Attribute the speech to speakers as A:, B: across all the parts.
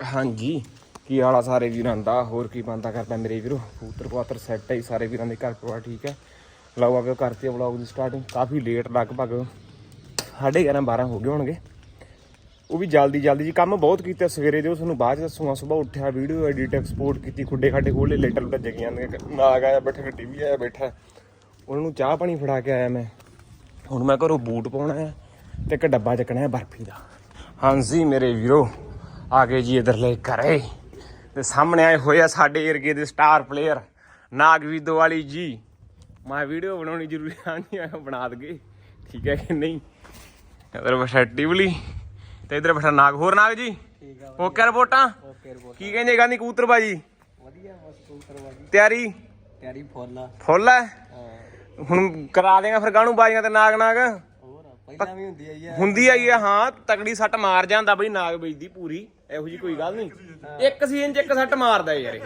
A: ਹਾਂਜੀ, ਕੀ ਹਾਲਾ ਸਾਰੇ ਵੀਰਾਂ ਦਾ? ਹੋਰ ਕੀ ਬੰਦਾ ਕਰਦਾ ਮੇਰੇ ਵੀਰੋ? ਕਬੂਤਰ ਕੁਆਤਰ ਸੈੱਟ ਹੈ ਸਾਰੇ ਵੀਰਾਂ ਦੇ ਘਰ ਪਰਿਵਾਰ, ਠੀਕ ਹੈ ਲਓ ਆਵੇ ਕਰਤੇ ਵਲੌਗ ਦੀ ਸਟਾਰਟਿੰਗ ਕਾਫੀ ਲੇਟ ਲਗਭਗ 11:30 12 ਹੋ ਗਏ ਹੋਣਗੇ। ਉਹ ਵੀ ਜਲਦੀ ਜਲਦੀ ਜੀ ਕੰਮ ਬਹੁਤ ਕੀਤਾ ਸਵੇਰੇ ਦੇ, ਉਹ ਤੁਹਾਨੂੰ ਬਾਅਦ ਚ ਦੱਸੂਗਾ। ਸਵੇਰ ਉੱਠਿਆ ਵੀਡੀਓ ਐਡਿਟ ਐਕਸਪੋਰਟ ਕੀਤੀ, ਖੁੱਡੇ ਖਾਡੇ ਖੋਲੇ ਲੇਟਰ ਲੁੱਟਰ ਜਗੀ ਜਾਂਦੇ ਨਾਗ ਆਇਆ, ਬੈਠਾ, ਗੱਡੀ ਵੀ ਆਇਆ, ਬੈਠਾ। ਉਹਨਾਂ ਨੂੰ ਚਾਹ ਪਾਣੀ ਫੜਾ ਕੇ ਆਇਆ ਮੈਂ। ਹੁਣ ਮੈਂ ਘਰੋਂ ਬੂਟ ਪਾਉਣਾ ਹੈ ਤੇ ਇੱਕ ਡੱਬਾ ਚੱਕਣਾ ਹੈ ਬਰਫੀ ਦਾ। ਹਾਂਜੀ ਮੇਰੇ ਵੀਰੋ ਆ ਗਏ ਜੀ ਇਧਰਲੇ ਘਰੇ। ਤੇ ਸਾਹਮਣੇ ਆਏ ਹੋਏ ਆ ਸਾਡੇ ਏਰੀਏ ਦੇ ਸਟਾਰ ਪਲੇਅਰ ਨਾਗਵੀਦੋ ਵਾਲੀ ਜੀ। ਮੈਂ ਵੀਡੀਓ ਬਣਾਉਣੀ ਜ਼ਰੂਰੀ ਆ ਨਹੀਂ ਆਇਆ ਬਣਾ ਦਗੇ। ਠੀਕ ਹੈ ਕਿ ਨਹੀਂ? ਇਧਰ ਬੈਠਾ ਟਿਵਲੀ ਤੇ ਇਧਰ ਬੈਠਾ ਨਾਗ। ਹੋਰ ਨਾਗ ਜੀ?
B: ਠੀਕ ਆ
A: ਓਕੇ ਰਿਪੋਰਟਾਂ
B: ਓਕੇ ਰਿਪੋਰਟ
A: ਕੀ ਕਹਿੰਦੇ ਗਾਂਧੀ ਕਬੂਤਰ ਬਾਜੀ?
B: ਵਧੀਆ ਬਸ ਕਬੂਤਰ ਬਾਜੀ।
A: ਤਿਆਰੀ?
B: ਤਿਆਰੀ ਫੁੱਲ ਆ।
A: ਫੁੱਲ ਹੁਣ ਕਰਾ ਦੇਗਾ ਫਿਰ ਗਾਣੂ ਬਾਜੀਆਂ ਤੇ ਨਾਗ ਨਾਗ?
B: ਹੋਰ ਪਹਿਲਾਂ ਵੀ ਹੁੰਦੀ ਆਈ ਆ।
A: ਹੁੰਦੀ ਆਈ ਆ ਹਾਂ ਤਕੜੀ ਸੱਟ ਮਾਰ ਜਾਂਦਾ ਬਈ ਨਾਗ ਵੇਚਦੀ ਪੂਰੀ। ਇਹੋ ਜੀ ਕੋਈ ਗੱਲ ਨਹੀਂ। ਇੱਕ ਸੀਜ਼ਨ ਚ। ਇੱਕ ਸੱਟ ਮਾਰਦਾ ਯਾਰ ਇਹ।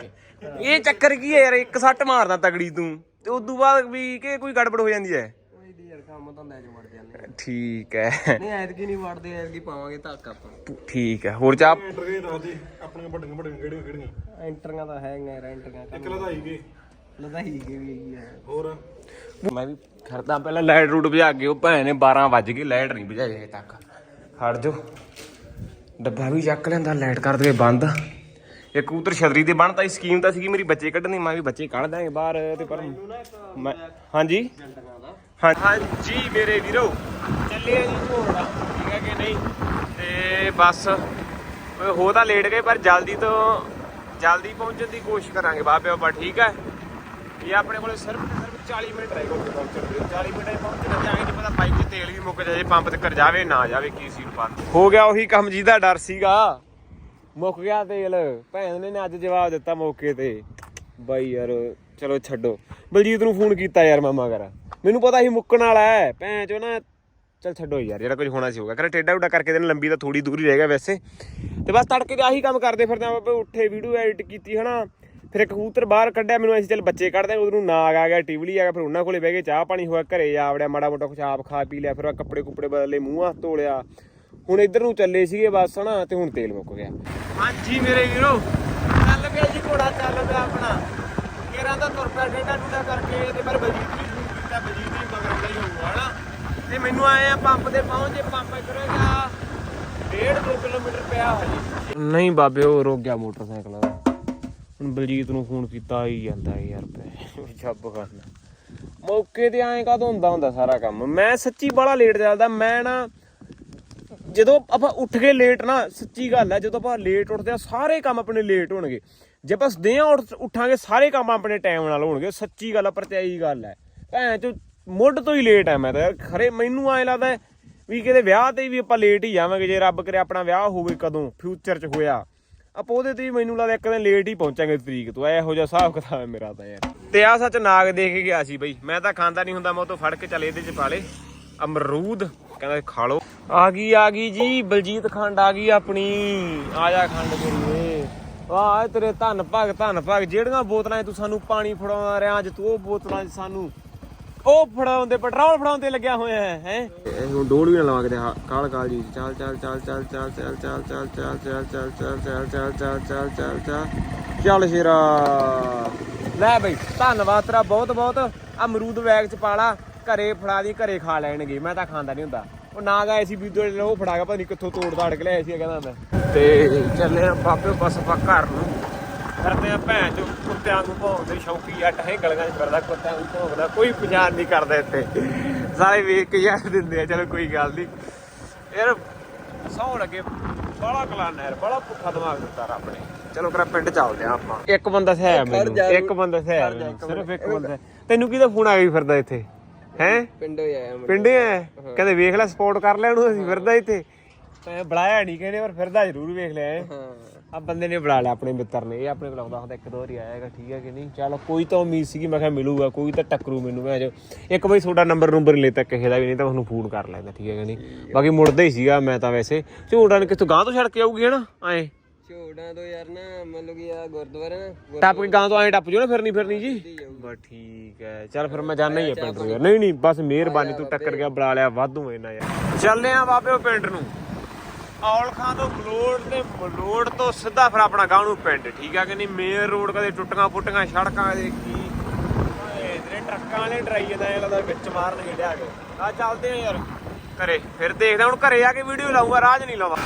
A: ਇਹ ਚੱਕਰ ਕੀ ਹੈ ਯਾਰ ਇੱਕ ਸੱਟ ਮਾਰਦਾ ਤਕੜੀ ਤੂੰ ਤੇ ਉਦੋਂ ਬਾਅਦ ਵੀ ਕਿ ਕੋਈ ਗੜਬੜ ਹੋ ਜਾਂਦੀ ਹੈ?
B: ਤਾਂ
A: ਠੀਕ ਹੈ।
B: ਨਹੀਂ ਐਤਕੀ ਨਹੀਂ ਵੜਦੇ ਐਤਕੀ ਪਾਵਾਂਗੇ ਧੱਕ ਆਪਾਂ।
A: ਠੀਕ ਹੈ ਹੋਰ ਚਾਹ?
C: ਐਂਟਰ ਦੱਸ ਦੇ ਆਪਣੀਆਂ ਵੱਡੀਆਂ ਵੱਡੀਆਂ ਕਿਹੜੀਆਂ ਕਿਹੜੀਆਂ?
B: ਐਂਟਰੀਆਂ ਤਾਂ ਹੈਗੀਆਂ ਐਂਟਰੀਆਂ
C: ਇੱਕ ਲਦਾਈ ਗਏ
B: ਲਦਾਈ ਕੇ ਵੀ ਹੈਗੀ ਆ।
C: ਹੋਰ?
A: ਮੈਂ ਵੀ ਖੜਦਾ ਪਹਿਲਾਂ ਲਾਈਟ ਰੂਟ ਬੁਝਾ ਕੇ ਉਹ ਭੈਣ ਨੇ 12 ਵੱਜ ਗਏ ਲਾਈਟ ਨਹੀਂ ਬੁਝਾਈ ਹਜੇ ਤੱਕ। ਖੜ ਜੋ ਡੱਬਾ ਵੀ ਚੱਕ ਲੈਂਦਾ ਲਾਈਟ ਕਰ ਦੇਵੇ, ਬੰਦ। ਇਹ ਕਬੂਤਰ ਛਤਰੀ ਤੇ ਬਣਦਾ ਸੀ ਸਕੀਮ ਤਾਂ ਸੀਗੀ ਮੇਰੀ, ਬੱਚੇ ਕੱਢਣੀ, ਮੈਂ ਵੀ ਬੱਚੇ ਕੱਢ ਦਾਂਗੇ ਬਾਹਰ, ਤੇ ਪਰ ਮੈਂ ਹਾਂਜੀ? ਹਾਂ- ਹਾਂਜੀ ਮੇਰੇ ਵੀਰੋ। ਚੱਲੇ ਜੀ ਘੋੜਾ ਠੀਕ ਹੈ ਕਿ ਨਹੀਂ? ਤੇ ਬਸ ਹੋ ਤਾਂ ਲੇਟ ਗਏ, ਪਰ ਜਲਦੀ ਤੋਂ ਜਲਦੀ ਪਹੁੰਚਣ ਦੀ ਕੋਸ਼ਿਸ਼ ਕਰਾਂਗੇ ਬਾਬੇ ਆਪਾਂ ਠੀਕ ਹੈ? ਇਹ ਆਪਣੇ ਕੋਲੇ ਸਿਰਫ ਸਿਰਫ 40 ਮਿੰਟ ਰਹਿ ਗਏ ਪਹੁੰਚਣ ਦੇ। 40 ਮਿੰਟ ਹੀ ਪਹੁੰਚਣਾ ਜਾਗੇ ਨਹੀਂ ਪਤਾ ਬਾਈਕ 'ਚ ਤੇਲ ਵੀ ਮੁੱਕ ਜਾਏ ਪੰਪ ਤੇ ਕਰ ਜਾਵੇ, ਨਾ ਜਾਵੇ, ਕੀ ਸੀਟ ਪਾ ਹੋ ਗਿਆ ਉਹੀ ਕੰਮ ਜਿਹਦਾ ਡਰ ਸੀਗਾ। ਮੁੱਕ ਗਿਆ ਤੇਲ। ਭੈਣ ਨੇ ਅੱਜ ਜਵਾਬ ਦਿੱਤਾ ਮੌਕੇ ਤੇ। ਬਾਈ ਯਾਰ, ਚਲੋ ਛੱਡੋ। ਬਲਜੀਤ ਨੂੰ ਫੋਨ ਕੀਤਾ ਯਾਰ ਮਾਮਾ ਕਰ ਮੈਨੂੰ ਪਤਾ ਸੀ ਮੁੱਕਣ ਵਾਲਾ ਹੈ। ਭੈਣ ਚੋ ਨਾ, ਚਲ ਛੱਡੋ ਯਾਰ, ਜਿਹੜਾ ਕੁਝ ਹੋਣਾ ਸੀ ਹੋਗਾ ਕਰ ਟੇਡਾ ਉਡਾ ਕਰਕੇ ਦੇਣ, ਲੰਬੀ ਤਾਂ ਥੋੜੀ ਦੂਰ ਹੀ ਰਹਿ ਗਿਆ ਵੈਸੇ। ਤੇ ਬਸ ਤੜਕੇ ਦੇ ਆਹੀ ਕੰਮ ਕਰਦੇ ਫਿਰਦੇ ਆ ਉੱਠੇ ਵੀਡੀਓ ਐਡਿਟ ਕੀਤੀ, ਹਨਾ। ਫਿਰ ਇੱਕ ਕਬੂਤਰ ਬਾਹਰ ਕੱਢਿਆ ਮੈਨੂੰ ਅਸੀਂ ਚੱਲ ਬੱਚੇ ਕੱਢਦੇ ਉਧਰ ਨੂੰ ਨਾਗ ਆ ਗਿਆ ਟਿਵਲੀ ਆ ਗਿਆ ਫਿਰ ਉਹਨਾਂ ਕੋਲੇ ਬਹਿ ਕੇ ਚਾਹ ਪਾਣੀ ਹੋਇਆ ਘਰੇ ਜਾ ਵੜਿਆ ਮਾੜਾ ਮੋਟਾ ਕੁਛ ਆਪ ਖਾ ਪੀ ਲਿਆ ਫਿਰ ਕੱਪੜੇ ਕੁਪੜੇ ਬਦਲੇ ਮੂੰਹ ਹੱਥ ਧੋ ਲਿਆ ਹੁਣ ਇੱਧਰ ਨੂੰ ਚੱਲੇ ਸੀਗੇ ਬਸ ਹਨਾ ਤੇ ਹੁਣ ਤੇਲ ਮੁੱਕ ਗਿਆ। ਹਾਂਜੀ ਮੇਰੇ ਵੀਰੋ ਚੱਲ ਪਿਆ ਜੀ ਘੋੜਾ ਚੱਲ ਪਿਆ ਆਪਣਾ। ਕੇਰਾਂ ਦਾ ਤੁਰ ਪਿਆ ਡੇਡਾ ਡੂਡਾ ਕਰਕੇ ਤੇ ਪਰ ਬਲਜੀਤ ਵੀ ਫੋਨ ਕੀਤਾ ਬਲਜੀਤ ਵੀ ਮਗਰ ਦਾ ਹੀ ਹੋਊਗਾ ਹਨਾ। ਤੇ ਮੈਨੂੰ ਆਏ ਆ ਪੰਪ ਤੇ ਪਹੁੰਚੇ ਪੰਪ ਕਰੇਗਾ 1.5 ਕਿਲੋਮੀਟਰ ਪਿਆ। ਹਜੇ ਨਹੀਂ ਬਾਬੇ ਉਹ ਰੁਕ ਗਿਆ ਮੋਟਰਸਾਈਕਲ। ਹੁਣ ਬਲਜੀਤ ਨੂੰ ਫੋਨ ਕੀਤਾ ਹੀ ਜਾਂਦਾ ਯਾਰ ਪੈ ਜੱਬ ਕਰਨਾ। ਮੌਕੇ ਤੇ ਐਂ ਕਾਹਦੋਂ ਹੁੰਦਾ ਹੁੰਦਾ ਸਾਰਾ ਕੰਮ। ਮੈਂ ਸੱਚੀ ਬੜਾ ਲੇਟ ਚੱਲਦਾ, ਮੈਂ ਨਾ ਜਦੋਂ ਆਪਾਂ ਉੱਠ ਕੇ ਲੇਟ ਨਾ, ਸੱਚੀ ਗੱਲ ਹੈ ਜਦੋਂ ਆਪਾਂ ਲੇਟ ਉੱਠਦੇ ਆ, ਸਾਰੇ ਕੰਮ ਆਪਣੇ ਲੇਟ ਹੋਣਗੇ। ਜੇ ਆਪਾਂ ਸਦੇ ਉੱਠਾਂਗੇ, ਸਾਰੇ ਕੰਮ ਆਪਣੇ ਟਾਈਮ ਨਾਲ ਹੋਣਗੇ, ਸੱਚੀ ਗੱਲ ਆ ਪ੍ਰਤਿਆਈ ਗੱਲ ਹੈ ਭੈਣ ਚ ਮੁੱਢ ਤੋਂ ਹੀ ਲੇਟ ਆ ਮੈਂ ਤਾਂ ਯਾਰ, ਖਰੇ ਮੈਨੂੰ ਐਂ ਲੱਗਦਾ ਵੀ ਕਿਤੇ ਵਿਆਹ ਤੇ ਵੀ ਆਪਾਂ ਲੇਟ ਹੀ ਜਾਵਾਂਗੇ, ਜੇ ਰੱਬ ਕਰੇ ਆਪਣਾ ਵਿਆਹ ਹੋਵੇ ਕਦੋਂ ਫਿਊਚਰ 'ਚ ਹੋਇਆ। ਆਪਾਂ ਉਹਦੇ ਤੇ ਮੈਨੂੰ ਲੱਗਦਾ ਇੱਕ ਦਿਨ ਲੇਟ ਹੀ ਪਹੁੰਚਾਂਗੇ ਤਰੀਕ ਤੋਂ, ਇਹੋ ਜਿਹਾ ਹਿਸਾਬ ਕਿਤਾਬ ਹੈ ਮੇਰਾ ਤਾਂ ਯਾਰ। ਤੇ ਆ ਸੱਚ ਨਾਗ ਦੇ ਕੇ ਗਿਆ ਸੀ ਬਈ, ਮੈਂ ਤਾਂ ਖਾਂਦਾ ਨਹੀਂ ਹੁੰਦਾ, ਮੈਂ ਉਹ ਤੋਂ ਫੜ ਕੇ ਚਲੇ ਇਹਦੇ 'ਚ ਪਾ ਲੇ। ਅਮਰੂਦ, ਕਹਿੰਦਾ ਖਾ ਲੋ ਆ ਗਈ ਆ ਗਈ ਜੀ, ਬਲਜੀਤ ਖੰਡ ਆ ਗਈ ਆਪਣੀ। ਆ ਜਾ ਖੰਡ ਮੇਰੀਏ ਵਾਹ ਤੇਰੇ ਧੰਨ ਭਗ ਧੰਨ ਭਗ, ਜਿਹੜੀਆਂ ਬੋਤਲਾਂ 'ਚ ਤੂੰ ਸਾਨੂੰ ਪਾਣੀ ਫੜਾਉਂਦਾ ਰਿਹਾ, ਅੱਜ ਤੂੰ ਉਹ ਬੋਤਲਾਂ 'ਚ ਸਾਨੂੰ ਉਹ ਫੜਾਉਂਦੇ ਪੈਟਰੋਲ ਫੜਾਉਂਦੇ ਲੱਗਿਆ ਹੋਇਆ ਹੈ ਹੈ ਹੁਣ ਡੋਲ ਵੀ ਨਾ ਲਵਾ ਕੇ ਕਾਲ ਕਾਲ ਜੀ ਚੱਲ ਚੱਲ ਚੱਲ ਚੱਲ ਚੱਲ ਚੱਲ ਚੱਲ ਚੱਲ ਚੱਲ ਚੱਲ ਚੱਲ ਚੱਲ ਚੱਲ ਚੱਲ ਚੱਲ ਚੱਲ ਚੱਲ ਚੱਲ ਚੱਲ ਸ਼ੇਰਾ ਲੈ ਬਈ ਧੰਨਵਾਦ ਤੇਰਾ ਬਹੁਤ ਬਹੁਤ ਅਮਰੂਦ ਬੈਗ ਚ ਪਾ ਲਾ ਘਰੇ ਫੜਾ ਦੀ ਘਰੇ ਖਾ ਲੈਣਗੇ ਮੈਂ ਤਾਂ ਖਾਂਦਾ ਨਹੀਂ ਹੁੰਦਾ ਉਹ ਨਾ ਗਏ ਸੀ ਵੀਡੀਓ ਨੇ ਉਹ ਫੜਾ ਕੇ ਪਤਾ ਨਹੀਂ ਕਿੱਥੋਂ ਤੋੜ ਤਾੜ ਕੇ ਲਿਆਇਆ ਸੀ ਕਹਿੰਦਾ ਮੈਂ ਤੇ ਚੱਲੇ ਆ ਬਾਪੇ ਬਸ ਆਪਾਂ ਘਰ ਨੂੰ ਕਰਦੇ ਆ ਭੈਣ ਚੋ ਕੁੱਤਿਆਂ ਨੂੰ ਭੌਂਕਦੇ ਸ਼ੌਕੀ ਜੱਟ ਹੈ ਗਲੀਆਂ 'ਚ ਫਿਰਦਾ ਕੁੱਤਿਆਂ ਨੂੰ ਭੌਂਕਦਾ ਕੋਈ ਪਛਾਣ ਨਹੀਂ ਕਰਦਾ ਇੱਥੇ। ਸਾਰੇ ਵੇਖ ਕੇ ਯਾਰ ਦਿੰਦੇ ਆ ਚਲੋ ਕੋਈ ਗੱਲ ਨਹੀਂ। ਯਾਰ ਸੌ ਲੱਗੇ ਬੜਾ ਕਲਾਨ ਯਾਰ ਬੜਾ ਭੁੱਖਾ ਦਿਮਾਗ ਦਿੱਤਾ ਰੱਬ ਨੇ। ਚਲੋ ਕਰਾ ਪਿੰਡ ਚੱਲਦੇ ਆ ਆਪਾਂ। ਇੱਕ ਬੰਦਾ ਹੈ ਮੈਨੂੰ ਇੱਕ ਬੰਦਾ ਹੈ ਸਿਰਫ ਇੱਕ ਬੰਦਾ। ਤੈਨੂੰ ਕਿਹਦਾ ਫੋਨ ਆ ਗਈ ਫਿਰਦਾ ਇੱਥੇ? ਹੈ?
B: ਪਿੰਡੋਂ ਹੀ ਆਇਆ
A: ਪਿੰਡੇ ਆ ਕਹਿੰਦੇ ਵੇਖ ਲੈ ਸਪੋਰਟ ਕਰ ਲੈ ਉਹਨੂੰ ਅਸੀਂ ਫਿਰਦਾ ਇੱਥੇ। ਮੈਂ ਬੁਲਾਇਆ ਨਹੀਂ ਕਹਿੰਦੇ ਪਰ ਫਿਰਦਾ ਜ਼ਰੂਰ ਵੇਖ ਲਿਆ ਹੈ
B: ਹਾਂ।
A: ਆ ਬੰਦੇ ਨੇ ਬੁਲਾ ਲਿਆ ਆਪਣੇ ਮਿੱਤਰ ਨੇ ਇਹ ਆਪਣੇ ਕੋਲ ਆਉਂਦਾ ਹੁੰਦਾ ਇੱਕ ਦੋ ਵਾਰੀ ਆਏਗਾ ਠੀਕ ਹੈ ਕਿ ਨਹੀਂ? ਚਲੋ ਕੋਈ ਤਾਂ ਉਮੀਦ ਸੀਗੀ ਮੈਂ ਕਿਹਾ ਮਿਲੂਗਾ ਕੋਈ ਤਾਂ ਟੱਕਰੂ ਮੈਨੂੰ ਮੈਂ ਜੋ ਇੱਕ ਵਾਰੀ ਤੁਹਾਡਾ ਨੰਬਰ ਨੰਬਰ ਲੈ ਤਾ ਕਿਸੇ ਦਾ ਵੀ ਨਹੀਂ ਤਾਂ ਤੁਹਾਨੂੰ ਫੋਨ ਕਰ ਲੈਂਦਾ ਠੀਕ ਹੈ ਕਿ ਨਹੀਂ? ਬਾਕੀ ਮੁੜਦਾ ਹੀ ਸੀਗਾ ਮੈਂ ਤਾਂ ਵੈਸੇ। ਝੋੜਾ ਨੇ ਕਿੱਥੋਂ ਗਾਂ ਤੋਂ ਛੱਡ ਕੇ ਆਊਗੀ ਹਨਾ? ਐ
B: ਝੋੜਾਂ ਤੋਂ ਯਾਰ ਨਾ ਮਤਲਬ ਕਿ ਆ ਗੁਰਦੁਆਰਾ ਨਾ
A: ਟੱਪ ਕੇ ਗਾਂ ਤੋਂ ਐ ਟੱਪ ਜੋ ਨਾ ਫਿਰਨੀ ਫਿਰਨੀ ਜੀ। ਬਸ ਠੀਕ ਹੈ ਚੱਲ ਫਿਰ ਮੈਂ ਜਾਣਾ ਹੀ ਆ ਪਿੰਡ ਨੂੰ ਨਹੀਂ ਨਹੀਂ ਬਸ ਮਿਹਰਬਾਨੀ ਤੂੰ ਟੱਕਰ ਗਿਆ ਬੁਲਾ ਲਿਆ ਵਾਧੂ ਇਹਨਾਂ ਯਾਰ। ਚੱਲਦੇ ਆ ਬਾਬੇ ਉਹ ਪਿੰਡ ਨੂੰ। ਔਲਖਾਂ ਤੋਂ ਮਲੋੜ ਤੇ ਮਲੋੜ ਤੋਂ ਸਿੱਧਾ ਫਿਰ ਆਪਣਾ ਗਾਂਹ ਨੂੰ ਪਿੰਡ, ਠੀਕ ਆ ਕਿ ਨਹੀਂ? ਮੇਨ ਰੋਡ ਕਦੇ ਟੁੱਟੀਆਂ ਫੁੱਟੀਆਂ ਸੜਕਾਂ ਦੇ ਕੀ? ਓਏ ਟਰੱਕਾਂ ਵਾਲੇ ਡਰਾਈ ਜਾਂਦਾ ਲੱਗਦਾ ਵਿੱਚ ਮਾਰਨਗੇ ਡਿਆ ਕੇ ਆ ਚੱਲਦੇ ਆ ਯਾਰ, ਘਰੇ। ਫਿਰ ਦੇਖਦੇ ਹੁਣ ਘਰੇ ਆ ਕੇ ਵੀਡੀਓ ਲਾਉਂਗਾ ਰਾਜ ਨਹੀਂ ਲਾਉਂਦਾ।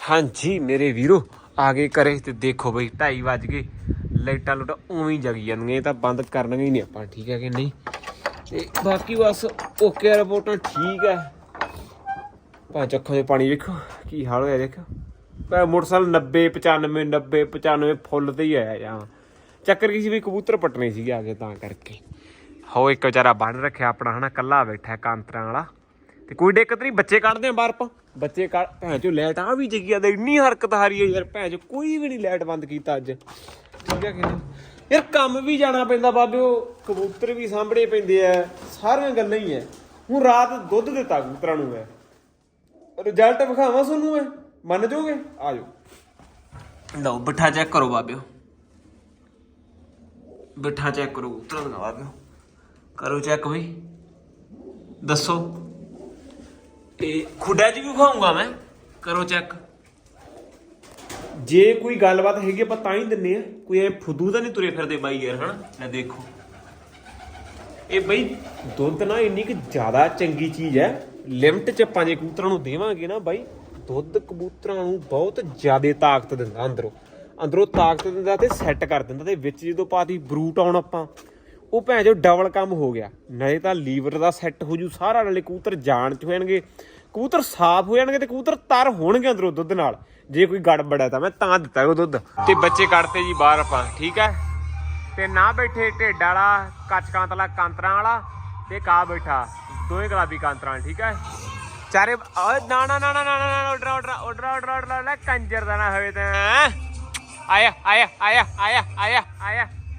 A: ਹਾਂਜੀ, ਮੇਰੇ ਵੀਰੋ ਆ ਗਏ ਕਰੇ ਤੇ ਦੇਖੋ ਬਈ 2:30 ਵੱਜ ਗਏ। ਲਾਈਟਾਂ ਲੁਟਾ ਉਵੇਂ ਹੀ ਜਗੀ ਜਾਂਦੀਆਂ ਇਹ ਤਾਂ ਬੰਦ ਕਰਨਗੇ ਹੀ ਨਹੀਂ ਆਪਾਂ, ਠੀਕ ਹੈ ਕਿ ਨਹੀਂ? ਤੇ ਬਾਕੀ ਬਸ ਓਕੇ ਰਿਪੋਰਟਾਂ ਠੀਕ ਹੈ। ਪੰਜ ਅੱਖਾਂ ਦੇ ਪਾਣੀ ਵੇਖੋ, ਕੀ ਹਾਲ ਹੋਇਆ ਦੇਖੋ। ਪੈ ਮੋਟਰਸਾਈਕਲ 90 95 90 95 ਫੁੱਲ ਤੇ ਹੀ ਆਇਆ ਜਾਂ। ਚੱਕਰ ਕੀ ਸੀ ਵੀ ਕਬੂਤਰ ਪਟਨੇ ਸੀਗੇ ਆ ਕੇ ਤਾਂ ਕਰਕੇ। ਹੋ ਇੱਕ ਵਿਚਾਰਾ ਬੰਨ ਰੱਖਿਆ ਆਪਣਾ, ਹਨਾ ਕੱਲਾ ਬੈਠਾ ਕਾਂਤਰਾਂ ਵਾਲਾ। ਤੇ ਕੋਈ ਦਿੱਕਤ ਨਹੀਂ, ਬੱਚੇ ਕੱਢਦੇ ਆ ਬਾਹਰ ਆਪਾਂ। ਬੱਚੇ ਕੱਢ ਭੈਣ ਚੋ ਲਾਈਟ ਆ ਵੀ ਜਗੀ ਆ ਤੇ ਇੰਨੀ ਹਰਕਤ ਹਾਰੀ ਹੈ ਯਾਰ, ਭੈਣ ਚੋ ਕੋਈ ਵੀ ਨਹੀਂ ਲਾਈਟ ਬੰਦ ਕੀਤਾ ਅੱਜ। ਠੀਕ ਹੈ ਕਿ ਨਹੀਂ? ਯਾਰ, ਕੰਮ ਵੀ ਜਾਣਾ ਪੈਂਦਾ ਬਾਬਿਓ, ਕਬੂਤਰ ਵੀ ਸਾਂਭਣੇ ਪੈਂਦੇ ਆ, ਸਾਰੀਆਂ ਗੱਲਾਂ ਹੀ ਐ ਹੁਣ ਰਾਤ ਦੁੱਧ ਦਿੱਤਾ ਕਬੂਤਰਾਂ ਨੂੰ ਮੈਂ। ਰਿਜ਼ਲਟ ਵਿਖਾਵਾਂ ਤੁਹਾਨੂੰ ਮੈਂ। ਮੰਨ ਜਾਓਗੇ? ਆ ਜਾਓ। ਲਓ, ਬਿਠਾ ਚੈੱਕ ਕਰੋ ਬਾਬਿਓ। ਬਿਠਾ ਚੈੱਕ ਕਰੋ, ਕਬੂਤਰਾਂ ਦਾ ਬਾਬਿਓ ਕਰੋ ਚੈੱਕ ਬਈ ਦੱਸੋ। ਤੇ ਖੁੱਡਾ ਜੀ ਵੀ ਵਿਖਾਉਂਗਾ ਮੈਂ। ਕਰੋ ਚੈੱਕ ਜੇ ਕੋਈ ਗੱਲਬਾਤ ਹੈਗੀ, ਆਪਾਂ ਤਾਂ ਹੀ ਦਿੰਨੇ ਆ। ਕੋਈ ਐ ਫੁੱਦੂ ਤਾਂ ਨਹੀਂ ਤੁਰੇ ਫਿਰਦੇ ਬਾਈ ਯਾਰ, ਹਨਾ? ਲੈ ਦੇਖੋ। ਇਹ ਬਈ ਦੁੱਧ ਨਾ ਇੰਨੀ ਕਿ ਜ਼ਿਆਦਾ ਚੰਗੀ ਚੀਜ਼ ਹੈ ਲਿਮਟ ਚ ਆਪਾਂ ਜੇ ਕਬੂਤਰਾਂ ਨੂੰ ਦੇਵਾਂਗੇ ਨਾ ਬਾਈ, ਦੁੱਧ ਕਬੂਤਰਾਂ ਨੂੰ ਬਹੁਤ ਜ਼ਿਆਦਾ ਤਾਕਤ ਦਿੰਦਾ ਅੰਦਰੋਂ। ਅੰਦਰੋਂ ਤਾਕਤ ਦਿੰਦਾ ਤੇ ਸੈੱਟ ਕਰ ਦਿੰਦਾ ਤੇ ਵਿੱਚ ਜਦੋਂ ਪਾਤੀ ਬਰੂਟ ਆਉਣ ਆਪਾਂ। ਉਹ ਭੈਣ ਜੋ ਡਬਲ ਕੰਮ ਹੋ ਗਿਆ। ਨਾਲੇ ਤਾਂ ਲੀਵਰ ਦਾ ਸੈੱਟ ਹੋ ਜੂ, ਸਾਰਾ ਨਾਲੇ ਕਬੂਤਰ ਜਾਣ ਚ ਹੋਣਗੇ ਜਾਣਗੇ। ਕਬੂਤਰ ਸਾਫ਼ ਹੋ ਜਾਣਗੇ ਤੇ ਕਬੂਤਰ ਤਰ ਹੋਣਗੇ ਅੰਦਰੋਂ ਦੁੱਧ ਨਾਲ। ਜੇ ਕੋਈ ਗੜਬੜ ਹੈ ਤਾਂ ਮੈਂ ਤਾਂ ਦਿੱਤਾ ਉਹ ਦੁੱਧ। ਤੇ ਬੱਚੇ ਕੱਢਤੇ ਜੀ ਬਾਹਰ ਆਪਾਂ, ਠੀਕ ਹੈ? ਤੇ ਨਾ ਬੈਠੇ ਢਿੱਡ ਵਾਲਾ ਕੱਚ ਕਾਂਤਲਾ ਕਾਂਤਰਾਂ ਵਾਲਾ ਤੇ ਕਾ ਬੈਠਾ, ਦੋਵੇਂ ਗੁਲਾਬੀ ਕਾਂਤਰਾਂ ਠੀਕ ਹੈ? ਚਾਰੇ, ਓਏ ਨਾ ਨਾ ਨਾ ਨਾ ਨਾ ਨਾ ਉਡਰਾ ਉਡਰਾ ਉਡਰਾ ਉਡਰਾ ਉਡਰਾ ਲੈ ਕੰਜਰ ਦਾ ਨਾ ਹੋਵੇ ਤਾਂ ਆਇਆ ਆਇਆ ਆਇਆ ਆਇਆ ਆਇਆ ਆਇਆ।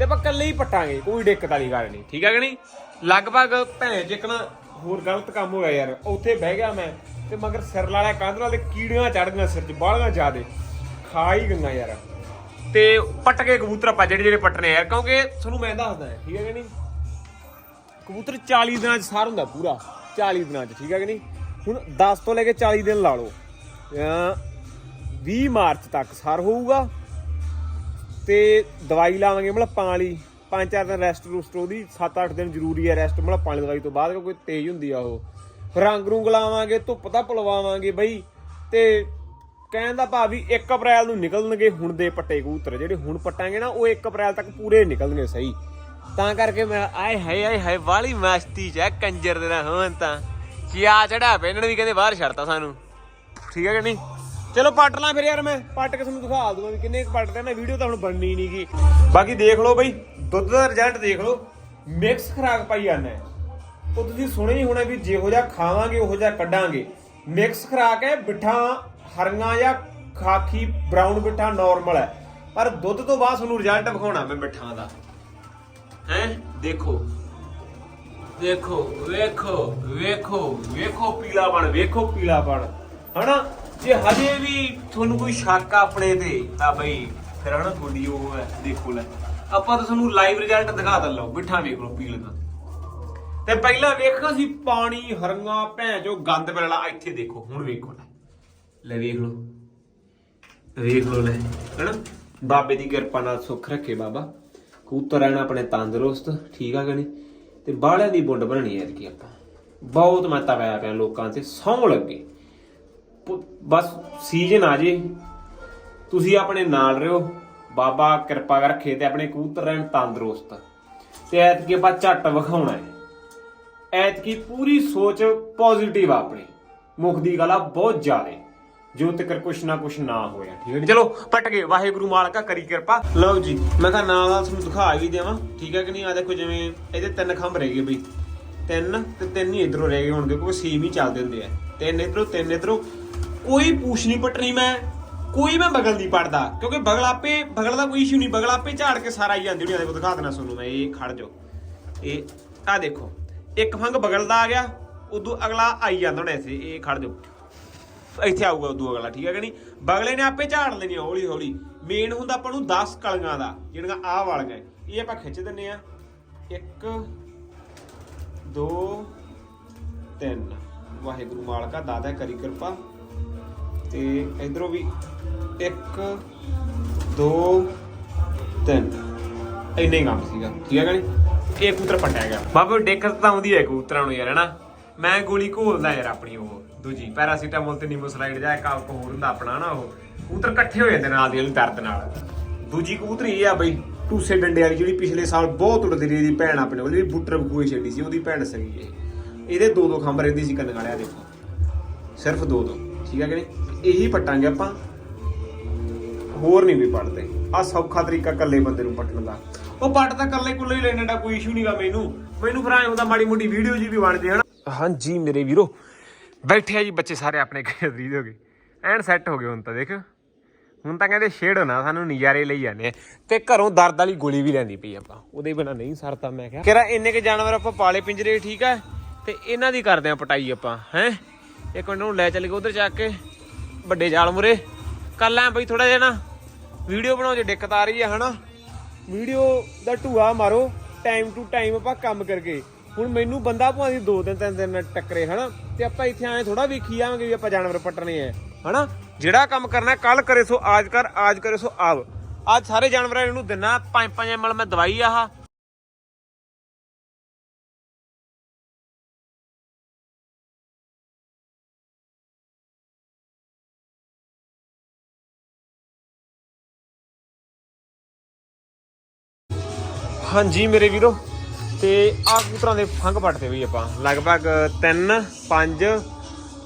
A: ਤੇ ਆਪਾਂ ਇਕੱਲੇ ਹੀ ਪਟਾਂਗੇ, ਕੋਈ ਦਿੱਕਤ ਵਾਲੀ ਗੱਲ ਨਹੀਂ। ਠੀਕ ਹੈ ਕਿ ਨਹੀਂ? ਲਗਭਗ ਭੈਣ ਜਿਕਣਾ ਹੋਰ ਗਲਤ ਕੰਮ ਹੋ ਗਿਆ ਯਾਰ, ਉੱਥੇ ਬਹਿ ਗਿਆ ਮੈਂ ਤੇ ਮਗਰ ਸਿਰ ਲਾਲਿਆ ਕੰਧ ਨਾਲ ਤੇ ਕੀੜੀਆਂ ਚੜ ਗਈਆਂ ਸਿਰ 'ਚ, ਬਾਹਲੀਆਂ ਜ਼ਿਆਦੇ। ਖਾ ਹੀ ਗਈਆਂ ਯਾਰ। ਤੇ ਪੱਟ ਕੇ ਕਬੂਤਰ ਆਪਾਂ ਜਿਹੜੇ ਜਿਹੜੇ ਪੱਟਨੇ ਯਾਰ, ਕਿਉਂਕਿ ਤੁਹਾਨੂੰ ਮੈਂ ਦੱਸਦਾ, ਠੀਕ ਹੈ ਕਿ ਨਹੀਂ? ਕਬੂਤਰ 40 ਦਿਨਾਂ ਚ ਸਾਰ ਹੁੰਦਾ ਪੂਰਾ 40 ਦਿਨਾਂ ਚ, ਠੀਕ ਹੈ ਕਿ ਨਹੀਂ? ਹੁਣ 10 ਤੋਂ ਲੈ ਕੇ 40 ਦਿਨ ਲਾ ਲਓ। ਅਹ 20 ਮਾਰਚ ਤੱਕ ਸਾਰ ਹੋਊਗਾ ਤੇ ਦਵਾਈ ਲਾਵਾਂਗੇ ਮਲੱਪਾਂ ਵਾਲੀ ਪੰਜ ਚਾਰ ਦਿਨ ਰੈਸਟ ਰੂਸਟ ਉਹਦੀ 7-8 ਦਿਨ ਜ਼ਰੂਰੀ ਹੈ ਰੈਸਟ ਮਲੱਪਾਂ ਵਾਲੀ ਦਵਾਈ ਤੋਂ ਬਾਅਦ ਕੋਈ ਤੇਜ਼ ਹੁੰਦੀ ਆ ਉਹ। ਰੰਗ ਰੂੰਗ ਲਾਵਾਂਗੇ, ਧੁੱਪ ਤਾਂ ਪਲਵਾਵਾਂਗੇ ਬਈ। ਤੇ ਕਹਿਣ ਦਾ ਭਾਵ ਵੀ 1 ਅਪ੍ਰੈਲ ਨੂੰ ਨਿਕਲਣਗੇ ਹੁਣ ਦੇ ਪੱਟੇ ਕਬੂਤਰ, ਜਿਹੜੇ ਹੁਣ ਪੱਟਾਂਗੇ ਨਾ, ਉਹ 1 ਅਪ੍ਰੈਲ ਤੱਕ ਪੂਰੇ ਨਿਕਲਣਗੇ ਸਹੀ। ਤਾਂ ਕਰਕੇ ਮੈਂ, ਆਏ ਹਾਏ ਆਏ ਹਾਏ, ਵਾਲੀ ਮਸਤੀ ਚ ਆ ਕੰਜਰ ਦੇ ਨਾ ਹੋਣ ਤਾਂ। ਕਿਆ ਚੜਾ ਪੈਨਣ ਵੀ ਕਹਿੰਦੇ ਬਾਹਰ ਛੱਡਤਾ ਸਾਨੂੰ। ਠੀਕ ਹੈ ਕਿ ਨਹੀਂ? ਚਲੋ ਪੱਟ ਲਾਂ ਫਿਰ ਯਾਰ ਮੈਂ। ਪੱਟ ਕੇ ਤੁਹਾਨੂੰ ਦਿਖਾ ਦੂੰਗਾ ਵੀ ਕਿੰਨੇ ਕੁ ਪੱਟਦੇ ਨਾ, ਵੀਡੀਓ ਤਾਂ ਹੁਣ ਬਣਨੀ ਨਹੀਂਗੀ ਬਾਕੀ ਦੇਖ ਲਓ ਬਈ, ਦੁੱਧ ਦਾ ਰਿਜ਼ਲਟ ਦੇਖ ਲਓ। ਮਿਕਸ ਖਰਾਕ ਪਾਈ ਜਾਂਦਾ ਉਹ ਤੁਸੀਂ ਸੁਣਿਆ ਹੀ ਹੋਣਾ ਵੀ ਜਿਹੋ ਜਿਹਾ ਖਾਵਾਂਗੇ, ਉਹੋ ਜਿਹਾ ਕੱਢਾਂਗੇ। ਮਿਕਸ ਖਰਾਕ ਹੈ ਬਿਠਾ ਹਰੀਆਂ ਜਾਂ ਖਾਕੀ ਬਰਾਊਨ ਬਿਠਾ ਨਾਰਮਲ ਹੈ। ਪਰ ਦੁੱਧ ਤੋਂ ਬਾਅਦ ਤੁਹਾਨੂੰ ਰਿਜ਼ਲਟ ਵਿਖਾਉਣਾ ਮੈਂ ਮਿੱਠਾਂ ਦਾ। ਹੈ? ਦੇਖੋ। ਦੇਖੋ, ਵੇਖੋ ਵੇਖੋ ਵੇਖੋ ਪੀਲਾਪਣ ਵੇਖੋ ਪੀਲਾਪਣ। ਹਨਾ? ਜੇ ਹਜੇ ਵੀ ਤੁਹਾਨੂੰ ਕੋਈ ਸ਼ੱਕ ਆ ਆਪਣੇ ਤੇ, ਤਾਂ ਬਈ ਫਿਰ ਹਨਾ ਤੁਹਾਡੀ ਉਹ ਹੈ, ਦੇਖੋ ਲੈ। ਆਪਾਂ ਤਾਂ ਤੁਹਾਨੂੰ ਲਾਈਵ ਰਿਜ਼ਲਟ ਦਿਖਾ ਦਿੰਦਾ ਬਿਠਾ ਵੇਖ ਲਓ ਪੀਲ ਦਾ। ਤੇ ਪਹਿਲਾਂ ਵੇਖਣਾ ਸੀ ਪਾਣੀ, ਹਰੀਆਂ ਭੈਂ ਗੰਦ ਵਾਲਾ, ਇੱਥੇ ਦੇਖੋ, ਹੁਣ ਵੇਖੋ ਲੈ। ਲੈ ਵੇਖ ਲਓ। ਵੇਖ ਲਓ ਲੈ, ਹਨਾ? ਬਾਬੇ ਦੀ ਕਿਰਪਾ ਨਾਲ ਸੁੱਖ ਰੱਖੇ ਬਾਬਾ। ਕਬੂਤਰ ਰਹਿਣਾ ਆਪਣੇ ਤੰਦਰੁਸਤ, ਠੀਕ ਆ ਕਿ ਤੇ ਬਾਹਲਿਆਂ ਦੀ ਬੁੱਢ ਬਣਨੀ ਐ ਕਿ ਆਪਾਂ। ਬਹੁਤ ਮਤਾ ਪਿਆ ਪਿਆ ਲੋਕਾਂ ਤੇ, ਸੌਂ ਲੱਗੇ। ਬਸ ਸੀਜ਼ਨ ਆ ਜੇ। ਤੁਸੀਂ ਆਪਣੇ ਨਾਲ ਰਹੋ। ਬਾਬਾ ਕਿਰਪਾ ਰੱਖੇ ਤੇ ਆਪਣੇ ਕਬੂਤਰ ਰਹਿਣ ਤੰਦਰੁਸਤ। ਤੇ ਐਤਕੀ ਆਪਾਂ ਝੱਟ ਵਿਖਾਉਣਾ ਹੈ। ਐਤਕੀ ਪੂਰੀ ਸੋਚ ਪੋਜ਼ਿਟਿਵ ਆਪਣੀ। ਮੁਖ ਦੀ ਗੱਲ ਆ ਬਹੁਤ ਜ਼ਿਆਦੇ। ਜੋ ਤੱਕ ਕੁਛ ਨਾ ਕੁਛ ਨਾ ਹੋਇਆ। ਠੀਕ ਹੈ ਚਲੋ, ਪਟ ਗਏ ਵਾਹਿਗੁਰੂ ਮਾਲਕਾ ਕਰੀ ਕਿਰਪਾ। ਲਓ ਜੀ, ਮੈਂ ਕਿਹਾ ਨਾਲ ਨਾਲ ਤੁਹਾਨੂੰ ਦਿਖਾ ਵੀ ਦੇਵਾਂ। ਠੀਕ ਹੈ ਕਿ ਨਹੀਂ? ਆ ਦੇਖੋ ਜਿਵੇਂ ਇਹਦੇ ਤਿੰਨ ਖੰਭ ਰਹਿ ਗਏ ਬਈ। ਤਿੰਨ ਤੇ ਤਿੰਨ ਹੀ ਇਧਰੋਂ ਰਹਿ ਗਏ ਹੋਣਗੇ, ਕਿਉਂਕਿ ਸੇਮ ਹੀ ਚੱਲਦੇ ਹੁੰਦੇ ਆ। ਤਿੰਨ ਇਧਰੋਂ ਤਿੰਨ ਇਧਰੋਂ। ਕੋਈ ਪੂਛ ਨਹੀਂ ਪਟਣੀ ਮੈਂ, ਕੋਈ ਮੈਂ ਬਗਲ ਨਹੀਂ ਪੜਦਾ। ਕਿਉਂਕਿ ਬਗਲ ਆਪੇ, ਬਗਲ ਦਾ ਕੋਈ ਇਸ਼ੂ ਨਹੀਂ, ਬਗਲ ਆਪੇ ਝਾੜ ਕੇ ਸਾਰਾ ਹੀ ਜਾਂਦੀ ਹੁਣੀ ਆ। ਦੇਖੋ, ਦਿਖਾ ਦੇਣਾ ਤੁਹਾਨੂੰ ਮੈਂ, ਇਹ ਖੜ ਜਾਓ। ਇਹ ਆ ਦੇਖੋ, ਇੱਕ ਫੰਗ ਬਗਲ ਦਾ ਆ ਗਿਆ, ਉਦੋਂ ਅਗਲਾ ਆਈ ਜਾਂਦਾ ਹੁਣ ਇੱਥੇ, ਇਹ ਖੜ ਜਾਓ। ਇੱਥੇ ਆਊਗਾ ਉਦੋਂ ਅਗਲਾ, ਠੀਕ ਹੈ ਕਿ ਨਹੀਂ? ਬਗਲੇ ਨੇ ਆਪੇ ਝਾੜ ਲੈਣੀ ਹੌਲੀ ਹੌਲੀ ਮੇਨ ਹੁੰਦਾ ਆਪਾਂ ਨੂੰ 10 ਕਲੀਆਂ ਦਾ, ਜਿਹੜੀਆਂ ਆਹ ਵਾਲੀਆਂ ਇਹ ਆਪਾਂ ਖਿੱਚ ਦਿੰਨੇ ਆ। 1 2 3 ਵਾਹਿਗੁਰੂ ਮਾਲਕਾ ਦਾਦਾ ਕਰੀ ਕਿਰਪਾ। ਤੇ ਇਧਰੋਂ ਵੀ 1 2 3 ਇੰਨੇ ਹੀ ਕੰਮ ਸੀਗਾ। ਠੀਕ ਹੈ ਕਿ ਇਹ ਕਬੂਤਰ ਪਟਿਆ ਗਿਆ। ਬਾਬੇ ਦਿੱਕਤ ਤਾਂ ਆਉਂਦੀ ਹੈ ਕਬੂਤਰਾਂ ਨੂੰ ਯਾਰ ਹਨਾ ਮੈਂ ਗੋਲੀ ਘੋਲਦਾ ਯਾਰ ਆਪਣੀ ਉਹ, ਦੂਜੀ ਪੈਰਾਸੀਟਾਮੋਲ ਤੇ ਨਿੰਬੂ ਜਾਂ ਇੱਕ ਆਪ ਹੋਰ ਹੁੰਦਾ ਆਪਣਾ ਨਾ ਉਹ। ਕਬੂਤਰ ਇਕੱਠੇ ਹੋ ਜਾਂਦੇ ਨਾਲ ਦੀ ਨਾਲ, ਦਰਦ ਨਾਲ। ਦੂਜੀ ਕਬੂਤਰ ਇਹ ਆ ਬਈ, ਟੂਸੇ ਡੰਡੇ ਵਾਲੀ ਜਿਹੜੀ ਪਿਛਲੇ ਸਾਲ ਬਹੁਤ ਉੜਦੀ ਰਹੀ ਇਹਦੀ ਭੈਣ ਆਪਣੇ ਕੋਲ, ਜਿਹੜੀ ਬੁੱਟਰ ਬਕੂਏ ਛੱਡੀ ਸੀ, ਉਹਦੀ ਭੈਣ ਸਗੀ ਇਹ। ਇਹਦੇ ਦੋ ਦੋ ਖੰਭ ਰਹਿੰਦੀ ਸੀ ਕੰਨ ਵਾਲਿਆ ਦੇਖੋ ਸਿਰਫ ਦੋ ਦੋ। ਠੀਕ ਹੈ ਕਿ ਨਹੀਂ? ਇਹੀ ਪੱਟਾਂਗੇ ਆਪਾਂ। ਹੋਰ ਨਹੀਂ ਵੀ ਪੜਦੇ ਆ ਸੌਖਾ ਤਰੀਕਾ ਇਕੱਲੇ ਬੰਦੇ ਨੂੰ ਪੱਟਣ ਦਾ। ਉਹ ਪੱਟ ਤਾਂ ਇਕੱਲੇ ਕੁੱਲੇ ਹੀ ਲੈਣੇ ਦਾ ਕੋਈ ਇਸ਼ੂ ਨਹੀਂਗਾ ਮੈਨੂੰ। ਮੈਨੂੰ ਫਿਰ ਐਂ ਹੁੰਦਾ ਮਾੜੀ ਮੋਟੀ ਵੀਡੀਓ ਜੀ ਵੀ ਬਣ ਜੇ, ਹਨਾ। ਹਾਂਜੀ ਮੇਰੇ ਵੀਰੋ, ਬੈਠੇ ਆ ਜੀ ਬੱਚੇ ਸਾਰੇ ਆਪਣੇ ਖਰੀਦ ਹੋ ਗਏ। ਐਨ ਸੈੱਟ ਹੋ ਗਏ ਹੁਣ ਤਾਂ ਦੇਖ। ਹੁਣ ਤਾਂ ਕਹਿੰਦੇ ਛੇੜੋ ਨਾ, ਸਾਨੂੰ ਨਜ਼ਾਰੇ ਲਈ ਜਾਂਦੇ ਆ। ਤੇ ਘਰੋਂ ਦਰਦ ਵਾਲੀ ਗੋਲੀ ਵੀ ਲੈਂਦੀ ਪਈ ਆਪਾਂ। ਉਹਦੇ ਬਿਨਾ ਨਹੀਂ ਸਰਦਾ ਮੈਂ ਕਿਹਾ। ਕਿਹੜਾ ਇੰਨੇ ਕੇ ਜਾਨਵਰ ਆਪਾਂ ਪਾਲੇ ਪਿੰਜਰੇ, ਠੀਕ ਆ। ਤੇ ਇਹਨਾਂ ਦੀ ਕਰਦੇ ਆ ਪਟਾਈ ਆਪਾਂ, ਹੈ। ਇੱਕ ਮਿੰਟ ਨੂੰ ਲੈ ਚੱਲ ਗਏ ਉਧਰ ਚੱਕ ਕੇ। ਵੱਡੇ ਜਾਲ ਮੁਰੇ। ਕਰ ਲੈ ਬਈ ਥੋੜਾ ਜਿਹਾ ਨਾ। ਵੀਡੀਓ ਬਣਾਉਣ 'ਚ ਦਿੱਕਤ ਆ ਰਹੀ ਹੈ ਹਨਾ। ਵੀਡੀਓ ਦਾ ਢੂਆ ਮਾਰੋ ਟਾਈਮ ਟੂ ਟਾਈਮ ਆਪਾਂ ਕੰਮ ਕਰਕੇ। ਹੁਣ ਮੈਨੂੰ ਬੰਦਾ ਭਾਵੇਂ ਦੀ ਦੋ ਦਿਨ, ਤਿੰਨ ਦਿਨ ਟੱਕਰੇ, ਹਨਾ। ਤੇ ਆਪਾਂ ਇੱਥੇ ਆਏ ਥੋੜਾ ਵੇਖੀ ਜਾਵਾਂਗੇ ਵੀ ਆਪਾਂ ਜਾਨਵਰ ਪੱਟਣੇ ਆ, ਹਨਾ। ਜਿਹੜਾ ਕੰਮ ਕਰਨਾ ਕੱਲ ਕਰੇ ਸੋ, ਆਜ ਕਰ, ਆਜ ਕਰੇ ਸੋ ਆਵ। ਅੱਜ ਸਾਰੇ ਜਾਨਵਰਾਂ ਨੂੰ ਦਿਨਾ 5-5 ml ਮੈਂ ਦਵਾਈ ਆਹ। ਹਾਂਜੀ ਮੇਰੇ ਵੀਰੋ, ਤੇ ਆ ਕਬੂਤਰਾਂ ਦੇ ਫੰਗ ਪੱਟਦੇ ਵੀ ਆਪਾਂ। ਲਗਭਗ 3 5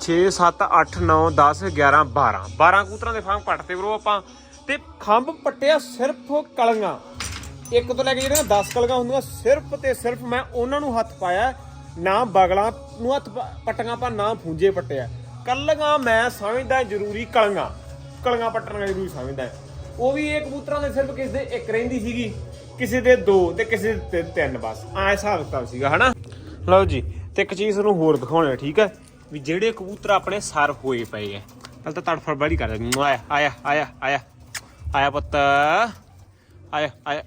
A: 6 7 8 9 10 11 12 12 ਕਬੂਤਰਾਂ ਦੇ ਫੰਗ ਪੱਟਦੇ ਵੀਰੋ ਆਪਾਂ, ਤੇ ਖੰਭ ਪੱਟਿਆ ਸਿਰਫ ਕਲੀਆਂ ਇੱਕ ਤੋਂ ਲੈ ਕੇ ਜਿਹੜੀਆਂ 10 ਕਲੀਆਂ ਹੁੰਦੀਆਂ, ਸਿਰਫ ਤੇ ਸਿਰਫ ਮੈਂ ਉਹਨਾਂ ਨੂੰ ਹੱਥ ਪਾਇਆ, ਨਾ ਬਗਲਾਂ ਨੂੰ ਹੱਥ ਪ- ਪੱਟੀਆਂ ਪਾ ਨਾ ਫੂੰਜੇ ਪੱਟਿਆ। ਕਲੀਆਂ ਮੈਂ ਸਮਝਦਾ ਜ਼ਰੂਰੀ ਕਲੀਆਂ ਕਲੀਆਂ ਪੱਟਣੀਆਂ ਜ਼ਰੂਰੀ ਸਮਝਦਾ। ਉਹ ਵੀ ਇਹ ਕਬੂਤਰਾਂ ਦੇ ਸਿਰਫ ਕਿਸੇ ਦੇ? ਇੱਕ ਰਹਿੰਦੀ ਸੀਗੀ। ਕਿਸੇ ਦੇ ਦੋ ਤੇ ਕਿਸੇ ਦੇ ਤਿੰਨ- ਤਿੰਨ ਬਸ। ਐ ਹਿਸਾਬ ਕਿਤਾਬ ਸੀਗਾ, ਹਨਾ? ਲਓ ਜੀ, ਤੇ ਇੱਕ ਚੀਜ਼ ਤੁਹਾਨੂੰ ਹੋਰ ਦਿਖਾਉਣੀ ਠੀਕ ਹੈ ਵੀ ਜਿਹੜੇ ਕਬੂਤਰ ਆਪਣੇ ਸਰ ਹੋਏ ਪਏ ਐ ਪਹਿਲਾਂ ਤਾਂ ਤੜਫੜ ਬੜੀ ਕਰਦਾ ਆਇਆ ਆਇਆ ਆਇਆ ਆਇਆ। ਆਇਆ ਪੁੱਤ। ਆਇਆ ਆਇਆ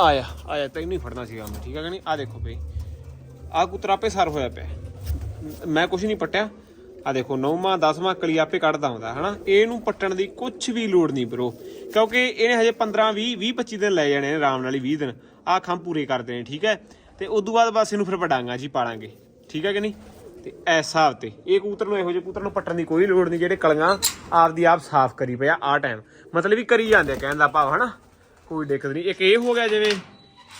A: ਆਇਆ ਆਇਆ, ਤੈਨੂੰ ਹੀ ਫੜਨਾ ਸੀਗਾ ਮੈਂ, ਠੀਕ ਹੈ ਕਿ ਨਹੀਂ? ਆ ਦੇਖੋ ਬਈ। ਆ ਕਬੂਤਰ ਆਪੇ ਸਰ ਹੋਇਆ ਪਿਆ। ਮੈਂ ਕੁਝ ਨਹੀਂ ਪੱਟਿਆ। ਆ ਦੇਖੋ, ਨੌਵਾਂ 10ਵਾਂ ਕਲੀ ਆਪੇ ਕੱਢਦਾ ਹੁੰਦਾ, ਹਨਾ? ਇਹਨੂੰ ਪੱਟਣ ਦੀ ਕੁਝ ਵੀ ਲੋੜ ਨਹੀਂ ਬ్రో ਕਿਉਂਕਿ ਇਹਨੇ ਹਜੇ 15 20 20 25 ਦਿਨ ਲੈ ਜਾਣੇ ਨੇ ਆਰਾਮ ਨਾਲ ਹੀ 20 ਦਿਨ। ਆ ਖੰਭ ਪੂਰੇ ਕਰਦੇ ਨੇ ਠੀਕ ਹੈ? ਤੇ ਉਦੋਂ ਬਾਅਦ ਬਸ ਇਹਨੂੰ ਫਿਰ ਵਡਾਂਗਾ ਜੀ, ਪਾਲਾਂਗੇ। ਠੀਕ ਹੈ ਕਿ ਨਹੀਂ? ਤੇ ਐਸ ਹਿਸਾਬ ਤੇ, ਇਹ ਕਬੂਤਰ ਨੂੰ ਇਹੋ ਜਿਹੇ ਕਬੂਤਰ ਨੂੰ ਪੱਟਣ ਦੀ ਕੋਈ ਲੋੜ ਨਹੀਂ, ਜਿਹੜੇ ਕਲੀਆਂ ਆਪਦੀ ਆਪ ਸਾਫ਼ ਕਰੀ ਪਿਆ ਆ ਟਾਈਮ ਮਤਲਬ ਵੀ ਕਰੀ ਜਾਂਦੇ ਆ, ਕਹਿਣ ਦਾ ਭਾਵ, ਹਨਾ? ਕੋਈ ਦਿੱਕਤ ਨਹੀਂ। ਇੱਕ ਇਹ ਹੋ ਗਿਆ ਜਿਵੇਂ,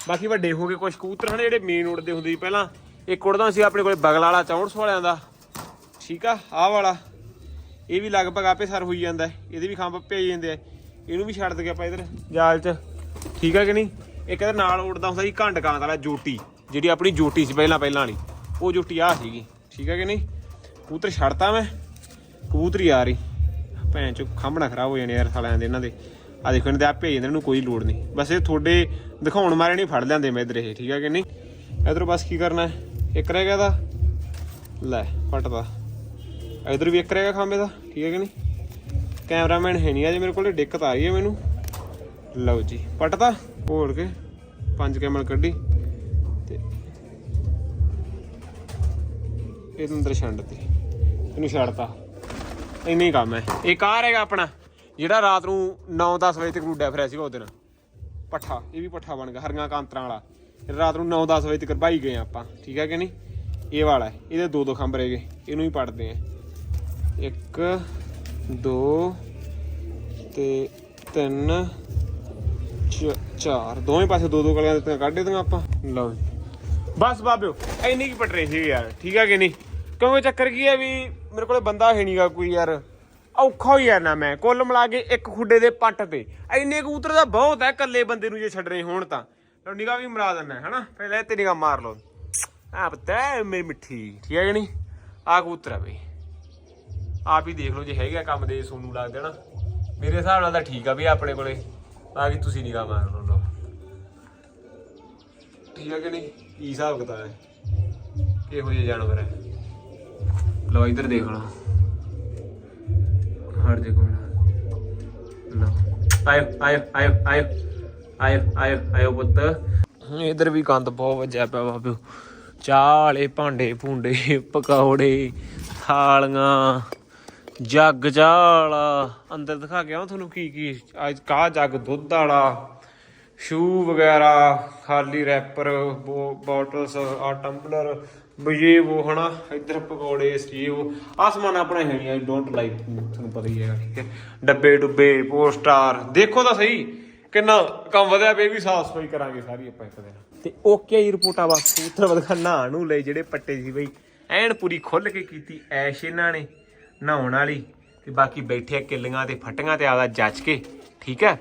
A: ਬਾਕੀ ਵੱਡੇ ਹੋ ਗਏ ਕੁਝ ਕਬੂਤਰ, ਹਨ, ਜਿਹੜੇ ਮੇਨ ਉੜਦੇ ਹੁੰਦੇ ਸੀ ਪਹਿਲਾਂ। ਇੱਕ ਉੜਦਾ ਸੀ ਆਪਣੇ ਕੋਲੇ ਬਗਲ ਵਾਲਾ 64 ਵਾਲਿਆਂ ਦਾ। ਠੀਕ ਆ, ਆਹ ਵਾਲਾ। ਇਹ ਵੀ ਲਗਭਗ ਆਪੇ ਸਰ ਹੋਈ ਜਾਂਦਾ ਇਹਦੇ ਵੀ ਖੰਭ ਭੇਜ ਜਾਂਦੇ ਆ। ਇਹਨੂੰ ਵੀ ਛੱਡ ਦਗੇ ਆਪਾਂ ਇਧਰ, ਜਾਲ 'ਚ। ਠੀਕ ਆ ਕਿ ਨਹੀਂ? ਇੱਕ ਇਹਦੇ ਨਾਲ ਉੜਦਾ ਹੁੰਦਾ ਸੀ ਘੰਟ ਕਾਂ ਵਾਲਾ, ਜੋਟੀ। ਜਿਹੜੀ ਆਪਣੀ ਜੋਟੀ ਸੀ ਪਹਿਲਾਂ ਪਹਿਲਾਂ ਵਾਲੀ। ਉਹ ਜੋਟੀ ਆ ਸੀਗੀ। ਠੀਕ ਆ ਕਿ ਨਹੀਂ? ਕਬੂਤਰ ਛੱਡਤਾ ਮੈਂ। ਕਬੂਤਰੀ ਆ ਰਹੀ। ਭੈਣ ਚ ਖੰਭਣਾ ਖਰਾਬ ਹੋ ਜਾਣੇ ਯਾਰ ਸਾਲਿਆਂ ਦੇ ਇਹਨਾਂ ਦੇ। ਆ ਦੇਖੋ, ਇਹਨਾਂ ਦੇ ਆ ਭੇਜ ਜਾਂਦੇ ਇਹਨੂੰ ਕੋਈ ਲੋੜ ਨਹੀਂ। ਬਸ ਇਹ ਤੁਹਾਡੇ ਦਿਖਾਉਣ ਮਾਰੇ ਨਹੀਂ ਫੜ ਲੈਂਦੇ ਮੈਂ ਇਧਰ ਇਹ। ਠੀਕ ਆ ਕਿ ਨਹੀਂ? ਇਧਰੋਂ ਬਸ ਕੀ ਕਰਨਾ ਇੱਕ ਰਹਿ ਗਿਆ ਦਾ ਲੈ ਫਟਦਾ ਇਧਰ ਵੀ ਇੱਕ ਰਹਿ ਗਿਆ ਖਾਂਬੇ ਦਾ, ਠੀਕ ਹੈ ਕਿ ਨਹੀਂ? ਕੈਮਰਾਮੈਨ ਹੈ ਨਹੀਂ ਅਜੇ ਮੇਰੇ ਕੋਲੇ, ਦਿੱਕਤ ਆ ਰਹੀ ਹੈ ਮੈਨੂੰ। ਲਓ ਜੀ ਪਟਦਾ ਭੋੜ ਕੇ ਪੰਜ ਕੈਮਲ ਕੱਢੀ ਤੇ ਇਹਦੇ ਅੰਦਰ ਛੱਡਤੀ ਇਹਨੂੰ ਛੱਡਤਾ। ਇੰਨਾ ਹੀ ਕੰਮ ਹੈ। ਇਹ ਕਾਰ ਹੈਗਾ ਆਪਣਾ, ਜਿਹੜਾ ਰਾਤ ਨੂੰ 9-10 ਵਜੇ ਤੱਕ ਉੱਡਿਆ ਫਿਰਿਆ ਸੀਗਾ ਉਹ ਦਿਨ ਪੱਠਾ, ਇਹ ਵੀ ਪੱਠਾ ਬਣ ਗਿਆ, ਹਰੀਆਂ ਕਾਂਤਰਾਂ ਵਾਲਾ। ਰਾਤ ਨੂੰ 9-10 ਵਜੇ ਤੱਕ ਭਾਈ ਗਏ ਆਪਾਂ, ਠੀਕ ਹੈ ਕਿ ਨਹੀਂ? ਇਹ ਵਾਲਾ ਇਹਦੇ ਦੋ ਦੋ ਖੰਭ ਰਹਿ ਗਏ, ਇਹਨੂੰ ਹੀ ਪੜਦੇ ਆ ਇੱਕ, ਦੋ ਤੇ ਤਿੰਨ, ਚ- ਚਾਰ। ਦੋਵੇਂ ਪਾਸੇ ਦੋ ਦੋ ਕਲੀਆਂ ਦਿੱਤੀਆਂ ਕੱਢ ਦਿੱਤੀਆਂ ਆਪਾਂ। ਲਓ ਜੀ। ਬਸ ਬਾਬਿਓ, ਇੰਨੀ ਕੀ ਪਟ ਰਹੀ ਸੀ ਯਾਰ। ਠੀਕ ਹੈ ਕਿ ਨਹੀਂ? ਕਿਉਂਕਿ ਚੱਕਰ ਕੀ ਹੈ ਵੀ ਮੇਰੇ ਕੋਲੇ ਬੰਦਾ ਹੈ ਨਹੀਂਗਾ ਕੋਈ ਯਾਰ। ਔਖਾ ਹੋਈ ਹੋ ਨਾ ਮੈਂ। ਕੁੱਲ ਮਿਲਾ ਕੇ ਇੱਕ ਖੁੱਡੇ ਦੇ ਪੱਟ ਤੇ। ਐਨੇ ਕਬੂਤਰ ਦਾ ਬਹੁਤ ਹੈ ਇਕੱਲੇ ਬੰਦੇ ਨੂੰ ਜੇ ਛੱਡਣੇ ਹੋਣ ਤਾਂ। ਲਓ, ਨਿਗਾਹ ਵੀ ਮਰਾ ਦਿੰਨਾ ਹਨਾ? ਪਹਿਲਾਂ ਤੇ ਨਿਗਾਹ ਮਾਰ ਲਓ। ਆ ਪਤਾ ਮੇਰੀ ਮਿੱਠੀ। ਠੀਕ ਹੈ ਕਿ ਨਹੀਂ? ਆ ਕਬੂਤਰ ਆ ਬਈ। ਆਪ ਹੀ ਦੇਖ ਲਓ ਜੇ ਹੈਗਾ ਕੰਮ ਦੇ ਸੋਨੂੰ ਲੱਗਦਾ ਨਾ ਮੇਰੇ ਹਿਸਾਬ ਨਾਲ ਤਾਂ ਠੀਕ ਆ ਵੀ ਆਪਣੇ ਕੋਲੇ ਬਾਕੀ ਤੁਸੀਂ ਨਿਗਾਹ ਮਾਰ ਲਓ ਠੀਕ ਹੈ ਕਿ ਨਹੀਂ? ਕੀ ਹਿਸਾਬ ਕਿਤਾਬ ਹੈ? ਕਿਹੋ ਜਿਹੇ ਜਾਨਵਰ ਹੈ ਲਓ ਇੱਧਰ ਦੇਖ ਲਓ। ਜੇ ਕੋਣ ਲਓ। ਆਇਓ ਆਇਓ ਆਇਓ ਆਇਓ। ਆਇਓ ਆਇਓ ਆਇਓ ਪੁੱਤ। ਇਧਰ ਵੀ ਗੰਦ ਬਹੁਤ ਵੱਜਿਆ ਪਿਆ ਬਾਬੂ ਚਾਹ ਵਾਲੇ ਭਾਂਡੇ ਭੁੰਡੇ ਪਕੌੜੇ ਥਾਲੀਆਂ। ਜੱਗ ਚਾਹ ਅੰਦਰ ਦਿਖਾ ਗਿਆ ਮੈਂ ਤੁਹਾਨੂੰ ਕੀ ਕੀ ਅੱਜ ਕਾ ਜੱਗ ਦੁੱਧ ਵਾਲਾ। ਸ਼ੂ ਵਗੈਰਾ, ਖਾਲੀ ਰੈਪਰ ਬੋਟਲਸ, ਆ ਟੰਬਲਰ ਬਜੇ ਉਹ ਹਨਾ? ਇੱਧਰ ਪਕੌੜੇ, ਸੀ ਉਹ ਆਸਮਾਨ ਆਪਣਾ ਹੈ ਨਹੀਂ ਲਾਈਕ ਤੁਹਾਨੂੰ ਪਤਾ ਹੀ ਹੈ ਠੀਕ ਹੈ। ਡੱਬੇ ਡੁੱਬੇ, ਪੋਸਟਰ, ਦੇਖੋ ਤਾਂ ਸਹੀ, ਕਿੰਨਾ ਕੰਮ ਵਧਿਆ ਪਿਆ ਵੀ ਸਾਫ਼ ਸਫ਼ਾਈ ਕਰਾਂਗੇ ਸਾਰੀ ਆਪਾਂ ਇੱਕ ਦਿਨ। ਤੇ ਓਕੇ ਹੀ ਰਿਪੋਰਟਾਂ ਬਸ ਕਬੂਤਰ ਵਦਖਾ ਨਹਾਣ ਨੂੰ ਲਈ ਜਿਹੜੇ ਪੱਟੇ ਸੀ ਬਈ। ਐਨ ਪੂਰੀ ਖੁੱਲ ਕੇ ਕੀਤੀ, ਐਸ਼ ਇਹਨਾਂ ਨੇ। ਨਹਾਉਣ ਵਾਲੀ ਤੇ ਬਾਕੀ ਬੈਠੇ ਆ ਕਿੱਲੀਆਂ ਤੇ ਫਟੀਆਂ ਤੇ ਆਦਾ ਜੱਜ ਕੇ, ਠੀਕ ਹੈ?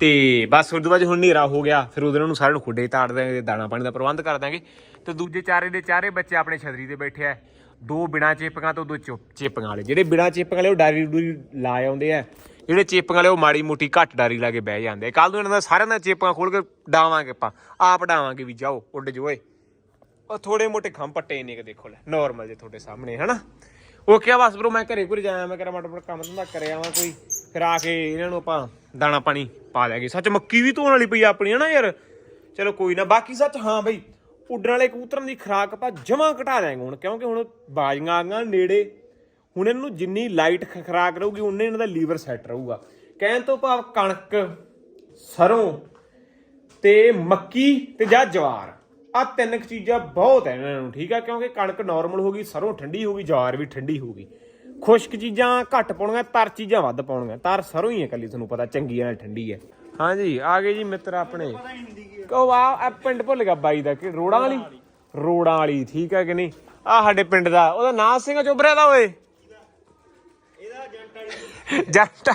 A: ਤੇ ਬਸ ਉਸ ਬਾਅਦ ਹੁਣ ਹਨੇਰਾ ਹੋ ਗਿਆ, ਫਿਰ ਉਹਦੇ ਨੂੰ ਸਾਰਿਆਂ ਨੂੰ ਖੁੱਡੇ ਤਾੜ ਦਾਂਗੇ ਦਾਣਾ ਪਾਣੀ ਦਾ ਪ੍ਰਬੰਧ ਕਰ ਦਾਂਗੇ ਤੇ ਦੂਜੇ ਚਾਰੇ ਦੇ ਚਾਰੇ ਬੱਚੇ ਆਪਣੇ ਛਤਰੀ ਤੇ ਬੈਠੇ ਆ। ਦੋ ਬਿਨਾ ਚੇਪਕਾਂ ਤੋਂ, ਦੋ ਚੁੱਪ ਚੇਪੀਆਂ ਵਾਲੇ। ਜਿਹੜੇ ਬਿਨਾ ਚੇਪੀਆਂ ਵਾਲੇ ਉਹ ਡਾਰੀ ਡੂਰੀ ਲਾ ਆਉਂਦੇ ਆ। ਜਿਹੜੇ ਚੇਪੀਆਂ ਵਾਲੇ ਉਹ ਮਾੜੀ ਮੋਟੀ ਘੱਟ ਡਾਰੀ ਲਾ ਕੇ ਬਹਿ ਜਾਂਦੇ ਕੱਲ ਨੂੰ ਇਹਨਾਂ ਦਾ ਸਾਰਿਆਂ ਦਾ ਚੇਪਾਂ ਖੋਲ ਕੇ ਡਾਵਾਂਗੇ ਆਪਾਂ। ਆਪ ਡਾਵਾਂਗੇ ਵੀ ਜਾਓ, ਉੱਡ ਜੋ ਓਏ ਉਹ ਥੋੜੇ ਮੋਟੇ ਖੰਭ ਪੱਟੇ ਨੇ ਕਿ ਦੇਖੋ ਲੈ ਨਾਰਮਲ ਜੇ ਤੁਹਾਡੇ ਸਾਹਮਣੇ, ਹਨਾ? ਉਹ ਕਿਹਾ, ਬਸ ਬਰੋ ਮੈਂ ਘਰੇ ਘੁਰੇ ਜਾਇਆ, ਮੈਂ ਕਰਾਂ ਮਾੜਾ ਮੋਟਾ ਕੰਮ ਧੰਦਾ ਕਰਿਆ ਆਵਾਂ ਕੋਈ। ਫਿਰ ਆ ਕੇ ਇਹਨਾਂ ਨੂੰ ਆਪਾਂ ਦਾਣਾ ਪਾਣੀ ਪਾ ਦਿਆਂਗੇ ਸੱਚ ਮੱਕੀ ਵੀ ਧੋਣ ਵਾਲੀ ਪਈ ਆ ਆਪਣੀ ਨਾ ਯਾਰ? ਚਲੋ ਕੋਈ ਨਾ, ਬਾਕੀ ਸੱਚ ਹਾਂ ਬਈ ਉੱਡਣ ਵਾਲੇ ਕਬੂਤਰਾਂ ਦੀ ਖੁਰਾਕ ਆਪਾਂ ਜਮਾ ਘਟਾ ਦਿਆਂਗੇ ਹੁਣ, ਕਿਉਂਕਿ ਹੁਣ ਬਾਜ਼ੀਆਂ ਆ ਗਈਆਂ ਨੇੜੇ। ਹੁਣ ਇਹਨੂੰ ਜਿੰਨੀ ਲਾਈਟ ਖੁਰਾਕ ਰਹੂਗੀ, ਉਨੇ ਇਹਨਾਂ ਦਾ ਲੀਵਰ ਸੈੱਟ ਰਹੂਗਾ। ਕਹਿਣ ਤੋਂ ਭਾਵ ਕਣਕ, ਸਰੋਂ ਤੇ ਮੱਕੀ ਤੇ ਜਾਂ ਜਵਾਰ। ਆ ਤਿੰਨ ਕੁ ਚੀਜ਼ਾਂ ਬਹੁਤ ਹੈ ਇਹਨਾਂ ਨੂੰ, ਠੀਕ ਆ? ਕਿਉਂਕਿ ਕਣਕ ਨਾਰਮਲ ਹੋ ਗਈ, ਸਰੋਂ ਠੰਡੀ ਹੋ ਗਈ, ਜਵਾਰ ਵੀ ਠੰਡੀ ਹੋ ਗਈ। ਖੁਸ਼ਕ ਚੀਜ਼ਾਂ ਘੱਟ ਪਾਉਣੀਆਂ, ਤਰ ਚੀਜ਼ਾਂ ਵੱਧ ਪਾਉਣੀਆਂ, ਤਰ ਸਰੋਂ ਹੀ ਹੈ ਕੱਲੀ, ਤੁਹਾਨੂੰ ਪਤਾ ਚੰਗੀ ਨਾਲ ਠੰਡੀ ਹੈ ਹਾਂਜੀ ਆ ਗਏ ਜੀ ਮਿੱਤਰ ਆਪਣੇ। ਕੋ ਆ ਪਿੰਡ ਭੁੱਲ ਗਿਆ ਬਾਈ ਦਾ, ਕਿ ਰੋੜਾਂ ਵਾਲੀ? ਰੋੜਾਂ ਵਾਲੀ, ਠੀਕ ਹੈ ਕਿ ਨਹੀਂ? ਆ ਸਾਡੇ ਪਿੰਡ ਦਾ, ਉਹਦਾ ਨਾਂ ਸਿੰਘ ਚੋਬਰਿਆ ਦਾ ਓਏ। ਜੰਟਾ।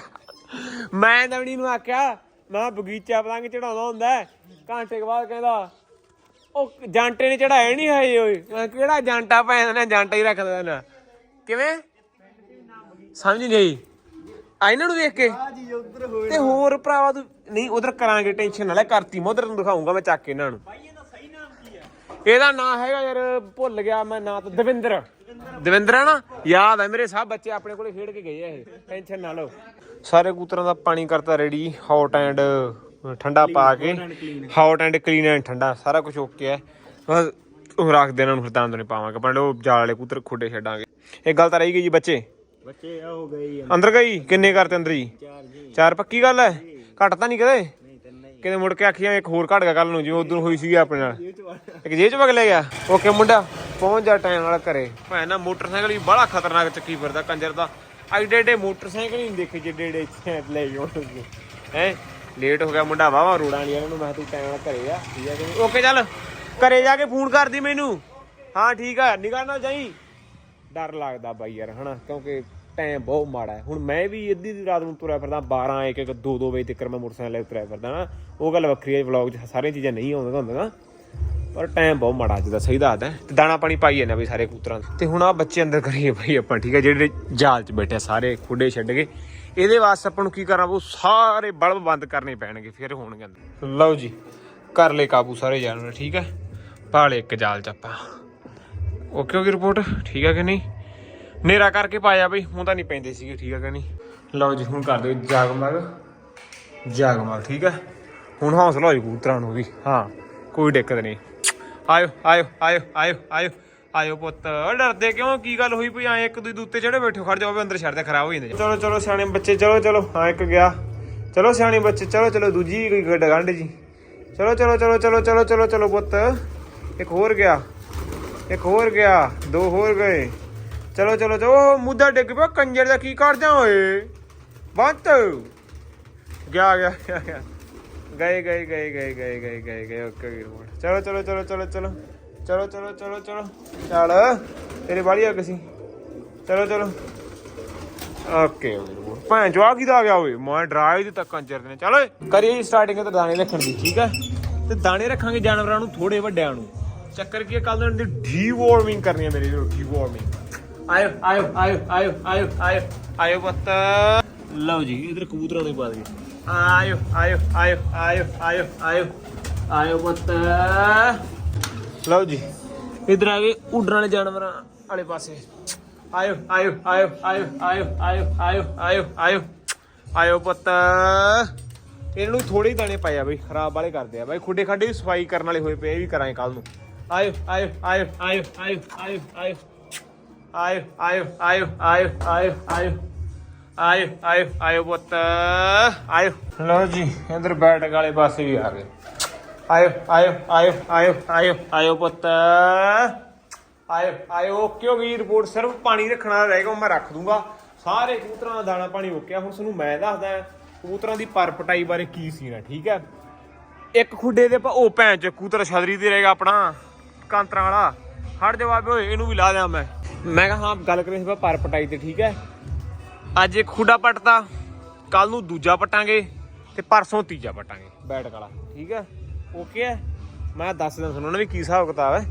A: ਮੈਂ ਨਵਣੀ ਨੂੰ ਆਖਿਆ, ਮੈਂ ਕਿਹਾ, ਬਗੀਚਾ ਪਤੰਗ ਚੜਾਉਂਦਾ ਹੁੰਦਾ, ਘੰਟੇ ਬਾਅਦ ਕਹਿੰਦਾ ਉਹ ਜਾਂਟੇ ਨੇ ਚੜਾਇਆ ਨਹੀਂ ਹੈ ਓਏ। ਮੈਂ ਕਿਹਾ, ਕਿਹੜਾ ਜਾਂਟਾ ਭੈਣ ਨੇ ਜਾਂਟਾ ਹੀ ਰੱਖਦਾ ਨਾ। ਕਿਵੇਂ? ਸਮਝ ਨਹੀਂ ਆਈ। ਆ ਇਹਨਾਂ ਨੂੰ ਦੇਖ ਕੇ। ਤੇ ਹੋਰ ਭਰਾਵਾ ਤੂੰ ਨਹੀਂ ਉਧਰ ਕਰਾਂਗੇ ਟੈਨਸ਼ਨ ਨਾ ਲੈ ਕਰਤੀ ਮੈਂ ਉਧਰ ਨੂੰ ਦਿਖਾਉਂਗਾ ਮੈਂ ਚੱਕ ਕੇ ਇਹਨਾਂ ਨੂੰ। ਇਹਦਾ ਨਾਂ ਹੈਗਾ ਯਾਰ ਭੁੱਲ ਗਿਆ ਮੈਂ ਨਾਂ ਤਾਂ ਦਵਿੰਦਰ। ਦਵਿੰਦਰ ਹੈ ਨਾ? ਯਾਦ ਹੈ ਮੇਰੇ ਸਭ ਬੱਚੇ ਆਪਣੇ ਕੋਲੇ ਖੇਡ ਕੇ ਗਏ ਆ ਇਹ। ਟੈਨਸ਼ਨ ਨਾ ਲਓ। ਸਾਰੇ ਕੂਤਰਾਂ ਦਾ ਪਾਣੀ ਕਰਤਾ ਰੈਡੀ ਹੌਟ ਐਂਡ ਠੰਡਾ ਪਾ ਕੇ ਹੌਟ ਐਂਡ ਕਲੀਨ ਐਂਡ ਠੰਡਾ ਸਾਰਾ ਕੁਝ ਓਕੇ ਹੈ। ਬਸ ਉਹ ਰੱਖ ਦੇ ਇਹਨਾਂ ਨੂੰ ਫਿਰ ਦੰਦ ਨਹੀਂ ਪਾਵਾਂਗੇ। ਪਰ ਉਹ ਜਾਲ ਵਾਲੇ ਕੂਤਰ ਖੁੱਡੇ ਛੱਡਾਂਗੇ। ਇਹ ਗੱਲ ਤਾਂ ਰਹੀ ਗਈ ਜੀ ਬੱਚੇ?
B: ਬੱਚੇ ਆ ਹੋ ਗਏ
A: ਅੰਦਰ ਗਈ? ਕਿੰਨੇ ਕਰਤੇ ਅੰਦਰ ਜੀ
B: ਚਾਰ ਜੀ।
A: ਚਾਰ ਪੱਕੀ ਗੱਲ ਹੈ? ਘੱਟ ਤਾਂ ਨਹੀਂ ਕਦੇ?
B: ਨਹੀਂ ਤਿੰਨ ਹੀ
A: ਕਿਤੇ ਮੁੜ ਕੇ ਆਖੀਆਂ ਇੱਕ ਹੋਰ ਘਟ ਗਿਆ ਕੱਲ ਨੂੰ ਜਿਵੇਂ ਉਦੋਂ ਹੋਈ ਸੀਗੀ ਆਪਣੇ ਨਾਲ। ਇੱਕ ਜੇਬ ਚ ਵਗ ਲੈ ਗਿਆ? ਓਕੇ ਮੁੰਡਾ ਪਹੁੰਚ ਜਾ ਟਾਈਮ ਨਾਲ ਘਰੇ। ਭੈਣ ਨਾ ਮੋਟਰਸਾਈਕਲ ਵੀ ਬੜਾ ਖਤਰਨਾਕ ਚੱਕੀ ਫਿਰਦਾ ਕੰਜਰ ਦਾ। ਐਡੇ ਐਡੇ ਮੋਟਰਸਾਈਕਲ ਹੀ ਨਹੀਂ ਦੇਖੇ ਜਿੱਡੇ ਐਡੇ ਲੈ ਜਾਉਣਗੇ ਹੈ? ਲੇਟ ਹੋ ਗਿਆ ਮੁੰਡਾ ਵਾਵਾ ਰੋੜਾਂ ਵਾਲੀ ਨੂੰ, ਮੈਂ ਤੂੰ ਟਾਈਮ ਨਾਲ ਘਰੇ ਆ, ਠੀਕ ਹੈ ਕਿ ਓਕੇ, ਚੱਲ। ਘਰੇ ਜਾ ਕੇ ਫੋਨ ਕਰਦੀ ਮੈਨੂੰ। ਹਾਂ, ਠੀਕ ਆ, ਨਿਗਾਹ ਜਾਈ। ਡਰ ਲੱਗਦਾ ਬਾਈ ਯਾਰ, ਹਨਾ? ਕਿਉਂਕਿ ਟਾਈਮ ਬਹੁਤ ਮਾੜਾ ਹੈ। ਹੁਣ ਮੈਂ ਵੀ ਅੱਧੀ ਦੀ ਰਾਤ ਨੂੰ ਤੁਰਿਆ ਫਿਰਦਾ 12 1 1 2 2 ਵਜੇ ਤੱਕ ਮੈਂ ਮੋਟਰਸਾਈਕਲ ਲੈ ਤੁਰਿਆ ਫਿਰਦਾ ਨਾ ਉਹ ਗੱਲ ਵੱਖਰੀ ਹੈ ਵਲੌਗ 'ਚ ਸਾਰੀਆਂ ਚੀਜ਼ਾਂ ਨਹੀਂ ਆਉਂਦੀਆਂ ਹੁੰਦੀਆਂ। ਪਰ ਟਾਈਮ ਬਹੁਤ ਮਾੜਾ ਅੱਜ ਦਾ, ਸਹੀ ਦੱਸਦਾ ਤੇ ਦਾਣਾ ਪਾਣੀ ਪਾਈ ਜਾਂਦੇ ਬਈ ਸਾਰੇ ਕੂਤਰਾਂ ਤੇ ਹੁਣ ਆ ਬੱਚੇ ਅੰਦਰ ਕਰੀਏ ਬਈ ਆਪਾਂ, ਠੀਕ ਹੈ ਜਿਹੜੇ ਜਾਲ 'ਚ ਬੈਠੇ ਸਾਰੇ ਖੁੱਡੇ ਛੱਡ ਕੇ। ਇਹਦੇ ਵਾਸਤੇ ਆਪਾਂ ਨੂੰ ਕੀ ਕਰਨਾ ਉਹ ਸਾਰੇ ਬਲਬ ਬੰਦ ਕਰਨੇ ਪੈਣਗੇ, ਫਿਰ ਹੋਣਗੇ ਅੰਦਰ ਲਓ ਜੀ ਕਰ ਲੈ ਕਾਬੂ ਸਾਰੇ ਜਾਨਵਰ, ਠੀਕ ਹੈ? ਪਾਲੇ ਇੱਕ ਜਾਲ 'ਚ ਆਪਾਂ। ਓਕੇ ਹੋ ਗਈ ਰਿਪੋਰਟ? ਠੀਕ ਹੈ ਕਿ ਨਹੀਂ? ਨੇਰਾ ਕਰਕੇ ਪਾਇਆ ਬਈ, ਹੁਣ ਤਾਂ ਨਹੀਂ ਪੈਂਦੇ ਸੀਗੇ, ਠੀਕ ਹੈ ਕਿ ਨਹੀਂ? ਲਓ ਜੀ, ਹੁਣ ਕਰ ਦਿਓ ਜਾਗਮਗ। ਜਾਗਮਗ, ਠੀਕ ਹੈ? ਹੁਣ ਹੌਸਲਾ ਹੋ ਜੀ ਕਬੂਤਰਾਂ ਨੂੰ ਵੀ, ਹਾਂ, ਕੋਈ ਦਿੱਕਤ ਨਹੀਂ। ਆਇਓ ਆਇਓ ਆਇਓ ਆਇਓ ਆਇਓ। ਆਇਓ ਪੁੱਤ ਡਰਦੇ ਕਿਉਂ ਕੀ ਗੱਲ ਹੋਈ ਪਈ ਐ ਇੱਕ ਦੂਜੇ ਉੱਤੇ ਜਿਹੜੇ ਬੈਠੋ ਖੜ ਜਾਓ ਅੰਦਰ ਛੱਡਦੇ ਖਰਾਬ ਹੋ ਜਾਂਦੇ ਚਲੋ ਚਲੋ ਸਿਆਣੇ ਬੱਚੇ ਚਲੋ ਚਲੋ ਹਾਂ ਇੱਕ ਗਿਆ ਚਲੋ ਸਿਆਣੇ ਬੱਚੇ ਚਲੋ ਚਲੋ ਦੂਜੀ ਕੋਈ ਗੱਡ ਗੰਢ ਜੀ ਚਲੋ ਚਲੋ ਚਲੋ ਚਲੋ ਚਲੋ ਚਲੋ ਚਲੋ ਪੁੱਤ ਇੱਕ ਹੋਰ ਗਿਆ ਇੱਕ ਹੋਰ ਗਿਆ ਦੋ ਹੋਰ ਗਏ ਚਲੋ ਚਲੋ ਚਲੋ ਮੁੱਦਾ ਡਿੱਗ ਪਿਆ ਕੰਜਰ ਦਾ ਕੀ ਕਰਦਾ ਓਏ ਬੰਤ ਗਿਆ ਗਿਆ ਗਿਆ ਗਏ ਗਏ ਗਏ ਗਏ ਗਏ ਗਏ ਗਏ ਓਕੇ ਵੀਰ ਚਲੋ ਚਲੋ ਚਲੋ ਚਲੋ ਚਲੋ ਚਲੋ ਚਲੋ ਚਲੋ ਚਲੋ ਚੱਲ ਤੇਰੇ ਬਾੜੀ ਆ ਸੀ ਚਲੋ ਚਲੋ ਓਕੇ ਭੈਣ ਜੋ ਕਿਦਾ ਆ ਗਿਆ ਓਏ ਮੈਂ ਡਰਾ ਹੀ ਦਿੱਤਾ ਕੰਜਰ ਨੇ ਚਲ ਓਏ ਕਰੀਏ ਸਟਾਰਟਿੰਗ ਤੇ ਦਾਣੇ ਰੱਖਣ ਦੀ ਠੀਕ ਹੈ ਤੇ ਦਾਣੇ ਰੱਖਾਂਗੇ ਜਾਨਵਰਾਂ ਨੂੰ ਥੋੜੇ ਵੱਡਿਆਂ ਨੂੰ ਚੱਕਰ ਕੀ ਕੱਲ ਨੂੰ ਡੀ ਵਾਰਮਿੰਗ ਕਰਨੀ ਹੈ ਮੇਰੀ ਡੀ ਵਾਰਮਿੰਗ ਆਇਓ ਆਇਓ ਆਇਓ ਆਇਓ ਆਇਓ ਆਇਓ ਆਇਓ ਪੁੱਤ ਲਓ ਜੀ ਇਧਰ ਕਬੂਤਰਾਂ ਦੇ ਪਾ ਦਈਏ ਆਇਓ ਆਇਓ ਆਇਓ ਆਇਓ ਆਇਓ ਆਇਓ ਆਇਓ ਪੁੱਤ ਲਓ ਜੀ ਇਧਰ ਆ ਗਏ ਉੱਡਣ ਵਾਲੇ ਜਾਨਵਰਾਂ ਵਾਲੇ ਪਾਸੇ ਆਇਓ ਆਇਓ ਆਇਓ ਆਇਓ ਆਇਓ ਆਇਓ ਆਇਓ ਆਇਓ ਆਇਓ ਆਇਓ ਪੁੱਤ ਇਹਨੂੰ ਨੂੰ ਥੋੜੇ ਹੀ ਦਾਣੇ ਪਾਏ ਆ ਬਈ ਖਰਾਬ ਵਾਲੇ ਕਰਦੇ ਆ ਬਈ ਖੁੱਡੇ ਖਾਡੇ ਵੀ ਸਫ਼ਾਈ ਕਰਨ ਵਾਲੇ ਹੋਏ ਪਏ ਇਹ ਵੀ ਕਰਾਂਗੇ ਕੱਲ ਨੂੰ ਆਇਓ ਆਇਓ ਆਇਓ ਆਇਓ ਆਇਓ ਆਇਓ ਆਇਓ ਆਇਓ ਆਇਓ ਆਇਓ ਆਇਓ ਆਇਓ ਆਇਓ ਆਇਓ ਆਇਓ ਆਇਓ ਪੁੱਤ ਆਇਓ ਲਓ ਜੀ ਇਧਰ ਬੈਠਕ ਵਾਲੇ ਪਾਸੇ ਵੀ ਆ ਗਏ ਆਇਓ ਆਇਓ ਆਇਓ ਆਇਓ ਆਇਓ ਆਇਓ ਪੁੱਤ। ਆਇਓ ਆਇਓ, ਓਕੇ ਹੋ ਰਿਪੋਰਟ ਸਿਰਫ ਪਾਣੀ ਰੱਖਣਾ ਰਹੇਗਾ ਉਹ ਮੈਂ ਰੱਖ ਦੂੰਗਾ। ਸਾਰੇ ਕਬੂਤਰਾਂ ਦਾ ਦਾਣਾ ਪਾਣੀ ਓਕੇ ਹੁਣ ਤੁਹਾਨੂੰ ਮੈਂ ਦੱਸਦਾ ਕਬੂਤਰਾਂ ਦੀ ਪਰ ਪਟਾਈ ਬਾਰੇ ਕੀ ਸੀਨ ਹੈ, ਠੀਕ ਹੈ? ਇੱਕ ਖੁੱਡੇ ਦੇ ਪਾ- ਉਹ ਭੈਣ ਚ, ਕਬੂਤਰ ਛਦਰੀ ਤੇ ਰਹੇਗਾ ਆਪਣਾ, ਕਾਂਤਰਾਂ ਵਾਲਾ। ਹੜ ਜਵਾਬ ਓਏ, ਇਹਨੂੰ ਵੀ ਲਾ ਦਿਆਂ ਮੈਂ। ਮੈਂ ਕਿਹਾ, ਹਾਂ, ਗੱਲ ਕਰੀ ਸੀ ਪਰ ਪਟਾਈ ਤੇ, ਠੀਕ ਹੈ? ਅੱਜ ਇੱਕ ਖੁੱਡਾ ਪੱਟਦਾ ਕੱਲ ਨੂੰ ਦੂਜਾ ਪਟਾਂਗੇ ਤੇ ਪਰਸੋਂ ਤੀਜਾ ਪਟਾਂਗੇ, ਬੈਠ ਵਾਲਾ ਠੀਕ ਹੈ? ਓਕੇ ਹੈ ਮੈਂ ਦੱਸ ਦਿੰਦਾ ਤੁਹਾਨੂੰ ਨਾ ਵੀ ਕੀ ਹਿਸਾਬ ਕਿਤਾਬ ਹੈ।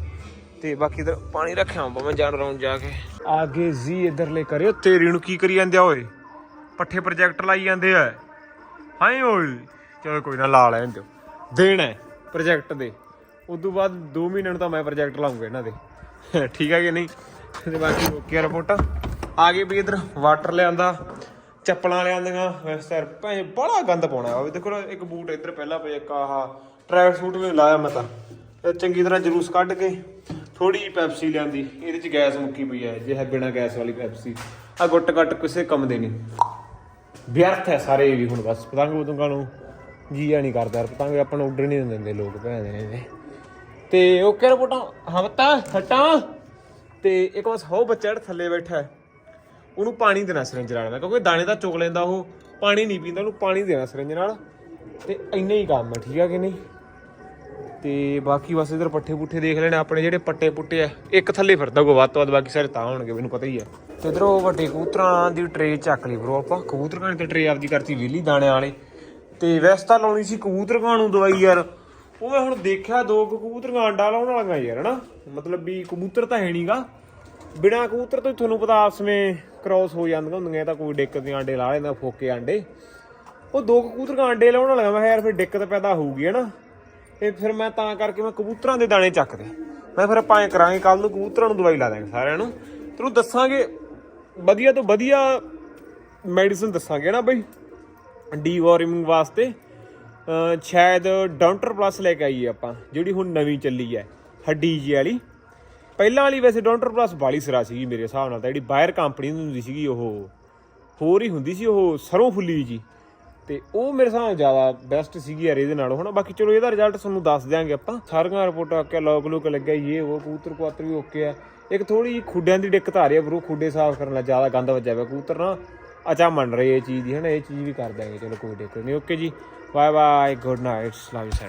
A: ਤੇ ਬਾਕੀ ਇਧਰ ਪਾਣੀ ਰੱਖਿਆ ਹੁੰਦਾ ਮੈਂ ਜਾਣ ਰਾਉਂ ਜਾ ਕੇ। ਆਗੇ ਜੀ ਇਧਰਲੇ ਕਰਿਓ, ਤੇਰੀ ਨੂੰ ਕੀ ਕਰੀ ਜਾਂਦੇ ਆ ਓਏ? ਪੱਠੇ ਪ੍ਰੋਜੈਕਟ ਲਾਈ ਜਾਂਦੇ ਆ। ਹਾਏ ਓਏ, ਚਲੋ ਕੋਈ ਨਾ, ਲਾ ਲੈਣ ਦਿਓ। ਦੇਣਾ ਪ੍ਰੋਜੈਕਟ ਦੇ। ਉਦੋਂ ਬਾਅਦ 2 ਮਹੀਨੇ ਨੂੰ ਤਾਂ ਮੈਂ ਪ੍ਰੋਜੈਕਟ ਲਾਉਂਗਾ ਇਹਨਾਂ ਦੇ। ਠੀਕ ਹੈ ਕਿ ਨਹੀਂ? ਤੇ ਬਾਕੀ ਓਕੇ ਰਿਪੋਰਟ ਆ ਗਏ ਵੀ ਇਧਰ ਵਾਟਰ ਲਿਆਂਦਾ, ਚੱਪਲਾਂ ਲਿਆਂਦੀਆਂ। ਵੈਸੇ ਸਰ ਬੜਾ ਗੰਦ ਪਾਉਣਾ ਵਾ ਵੀ ਦੇਖੋ ਇੱਕ ਬੂਟ ਇੱਧਰ ਪਹਿਲਾਂ ਪਿਆ, ਇੱਕ ਆਹ ਟਰੈਕ ਸੂਟ ਵੀ ਲਾਇਆ ਮੈਂ ਤਾਂ। ਇਹ ਚੰਗੀ ਤਰ੍ਹਾਂ ਜਲੂਸ ਕੱਢ ਕੇ ਥੋੜੀ ਜਿਹੀ ਪੈਪਸੀ ਲਿਆਂਦੀ। ਇਹਦੇ ਚ ਗੈਸ ਮੁੱਕੀ ਪਈ ਹੈ। ਜੇ ਹੈ ਬਿਨਾ ਗੈਸ ਵਾਲੀ ਪੈਪਸੀ ਆ ਗੁੱਟ ਕੱਟ ਕਿਸੇ ਕੰਮ ਦੇ ਨਹੀਂ। ਵਿਅਰਥ ਹੈ ਸਾਰੇ ਵੀ ਹੁਣ ਬਸ। ਪਤੰਗ ਪਤੰਗਾਂ ਨੂੰ ਜੀਆ ਨਹੀਂ ਕਰਦਾ। ਯਾਰ ਪਤੰਗ ਆਪਾਂ ਨੂੰ ਉੱਡਣ ਨਹੀਂ ਦਿੰਦੇ ਲੋਕ, ਭੈਣ ਦੇ ਨੇ ਤੇ ਓਕੇ ਰਿਪੋਰਟਾਂ। ਹਾਂ ਬਤਾ ਹਟਾਂ ਤੇ ਇੱਕ ਬਸ ਹੋ ਬੱਚਾ ਜਿਹੜਾ ਥੱਲੇ ਬੈਠਾ ਉਹਨੂੰ ਪਾਣੀ ਦੇਣਾ ਸਿਰੰਜ ਨਾਲ। ਕਿਉਂਕਿ ਦਾਣੇ ਦਾ ਚੁਗ ਲੈਂਦਾ ਉਹ। ਪਾਣੀ ਨਹੀਂ ਪੀਂਦਾ, ਉਹਨੂੰ ਪਾਣੀ ਦੇਣਾ ਸਿਰੰਜ ਨਾਲ। ਤੇ ਇੰਨਾ ਹੀ ਕੰਮ ਹੈ ਠੀਕ ਆ ਕਿ ਨਹੀਂ? ਤੇ ਬਾਕੀ ਬਸ ਇਧਰ ਪੱਠੇ ਪੁੱਠੇ ਦੇਖ ਲੈਣੇ, ਆਪਣੇ ਜਿਹੜੇ ਪੱਟੇ ਪੁੱਟੇ ਆ, ਇੱਕ ਥੱਲੇ ਫਿਰਦਾ ਕੋ ਵੱਧ ਤੋਂ ਵੱਧ ਬਾਕੀ ਸਾਰੇ ਤਾਂ ਹੋਣਗੇ, ਮੈਨੂੰ ਪਤਾ ਹੀ ਆ। ਤੇ ਇਧਰ ਉਹ ਵੱਡੇ ਕਬੂਤਰਾਂ ਦੀ ਟਰੇ ਚੱਕ ਲਈ ਬਰੋ ਆਪਾਂ। ਕਬੂਤਰਾਂ ਦੀ ਟਰੇ ਆਪਦੀ ਕਰਤੀ ਵਿਹਲੀ ਦਾਣੇ ਵਾਲੇ। ਤੇ ਵੈਸੇ ਤਾਂ ਲਾਉਣੀ ਸੀ ਕਬੂਤਰਾਂ ਨੂੰ ਦਵਾਈ ਯਾਰ। ਉਹ ਮੈਂ ਹੁਣ ਦੇਖਿਆ ਦੋ ਕੁ ਕਬੂਤਰਾਂ ਅੰਡਾ ਲਾਉਣ ਵਾਲੀਆਂ ਯਾਰ, ਹਨਾ? ਮਤਲਬ ਵੀ ਕਬੂਤਰ ਤਾਂ ਹੈ ਨਹੀਂਗਾ ਬਿਨਾ ਕਬੂਤਰ ਤੋਂ ਤੁਹਾਨੂੰ ਪਤਾ ਆਪਸ ਵਿੱਚ ਕ੍ਰਾਸ ਹੋ ਜਾਂਦੀਆਂ ਹੁੰਦੀਆਂ ਤਾਂ ਕੋਈ ਡਿੱਕ ਦੇ ਆਂਡੇ ਲਾ ਲੈਂਦਾ, ਫੋਕੇ ਆਂਡੇ। ਉਹ ਦੋ ਕੁ ਕਬੂਤਰ ਆਂਡੇ ਲਾਉਣ ਵਾਲਾ ਮੈਂ ਕਿਹਾ ਯਾਰ ਫਿਰ ਦਿੱਕਤ ਪੈਦਾ ਹੋਊਗੀ, ਹਨਾ? ਤੇ ਫਿਰ ਮੈਂ ਤਾਂ ਕਰਕੇ ਮੈਂ ਕਬੂਤਰਾਂ ਦੇ ਦਾਣੇ ਚੱਕਦੇ ਮੈਂ ਫਿਰ ਆਪਾਂ ਐ ਕਰਾਂਗੇ ਕੱਲ ਨੂੰ ਕਬੂਤਰਾਂ ਨੂੰ ਦਵਾਈ ਲਾ ਦਾਂਗੇ ਸਾਰਿਆਂ ਨੂੰ। ਤੈਨੂੰ ਦੱਸਾਂਗੇ, ਵਧੀਆ ਤੋਂ ਵਧੀਆ ਮੈਡੀਸਨ ਦੱਸਾਂਗੇ ਨਾ ਬਈ? ਡੀਵਾਰਮਿੰਗ ਵਾਸਤੇ ਸ਼ਾਇਦ ਡਾਉਂਟਰ ਪਲੱਸ ਲੈ ਕੇ ਆਈਏ ਆਪਾਂ, ਜਿਹੜੀ ਹੁਣ ਨਵੀਂ ਚੱਲੀ ਹੈ ਹੱਡੀ ਜੀ ਵਾਲੀ। ਪਹਿਲਾਂ ਵਾਲੀ ਵੈਸੇ ਡਾਉਂਟਰ ਪਲੱਸ ਵਾਲੀ ਸਿਰਾ ਸੀਗੀ ਮੇਰੇ ਹਿਸਾਬ ਨਾਲ ਤਾਂ, ਜਿਹੜੀ ਬਾਇਰ ਕੰਪਨੀ ਦੀ ਹੁੰਦੀ ਸੀਗੀ, ਉਹ ਹੋਰ ਹੀ ਹੁੰਦੀ ਸੀ, ਉਹ ਸਰੋਂ ਫੁੱਲੀ ਜੀ। ਤੇ ਉਹ ਮੇਰੇ ਹਿਸਾਬ ਨਾਲ ਜ਼ਿਆਦਾ ਬੈਸਟ ਸੀਗੀ ਯਾਰ ਇਹਦੇ ਨਾਲੋਂ, ਹਨਾ? ਬਾਕੀ ਚਲੋ ਇਹਦਾ ਰਿਜ਼ਲਟ ਤੁਹਾਨੂੰ ਦੱਸ ਦਿਆਂਗੇ ਆਪਾਂ। ਸਾਰੀਆਂ ਰਿਪੋਰਟਾਂ ਆ ਕੇ ਲੋਕ ਲੋਕ ਲੱਗਿਆ ਇਹ ਉਹ ਕਬੂਤਰ ਕੁਆਤਰ ਵੀ ਓਕੇ ਆ। ਇੱਕ ਥੋੜੀ ਖੁੱਡਿਆਂ ਦੀ ਦਿੱਕਤ ਆ ਰਹੀ ਹੈ ਬਰੋ ਖੁੱਡੇ ਸਾਫ਼ ਕਰਨ ਲਈ ਜ਼ਿਆਦਾ ਗੰਦ ਵੱਜਿਆ ਪਿਆ ਕਬੂਤਰ ਨਾ। ਅਚਾ ਮੰਨ ਰਹੇ ਇਹ ਚੀਜ਼ ਦੀ, ਹਨਾ? ਇਹ ਚੀਜ਼ ਵੀ ਕਰ ਦਿਆਂਗੇ, ਚਲੋ ਕੋਈ ਦਿੱਕਤ ਨਹੀਂ। ਓਕੇ ਜੀ bye bye good night love you sir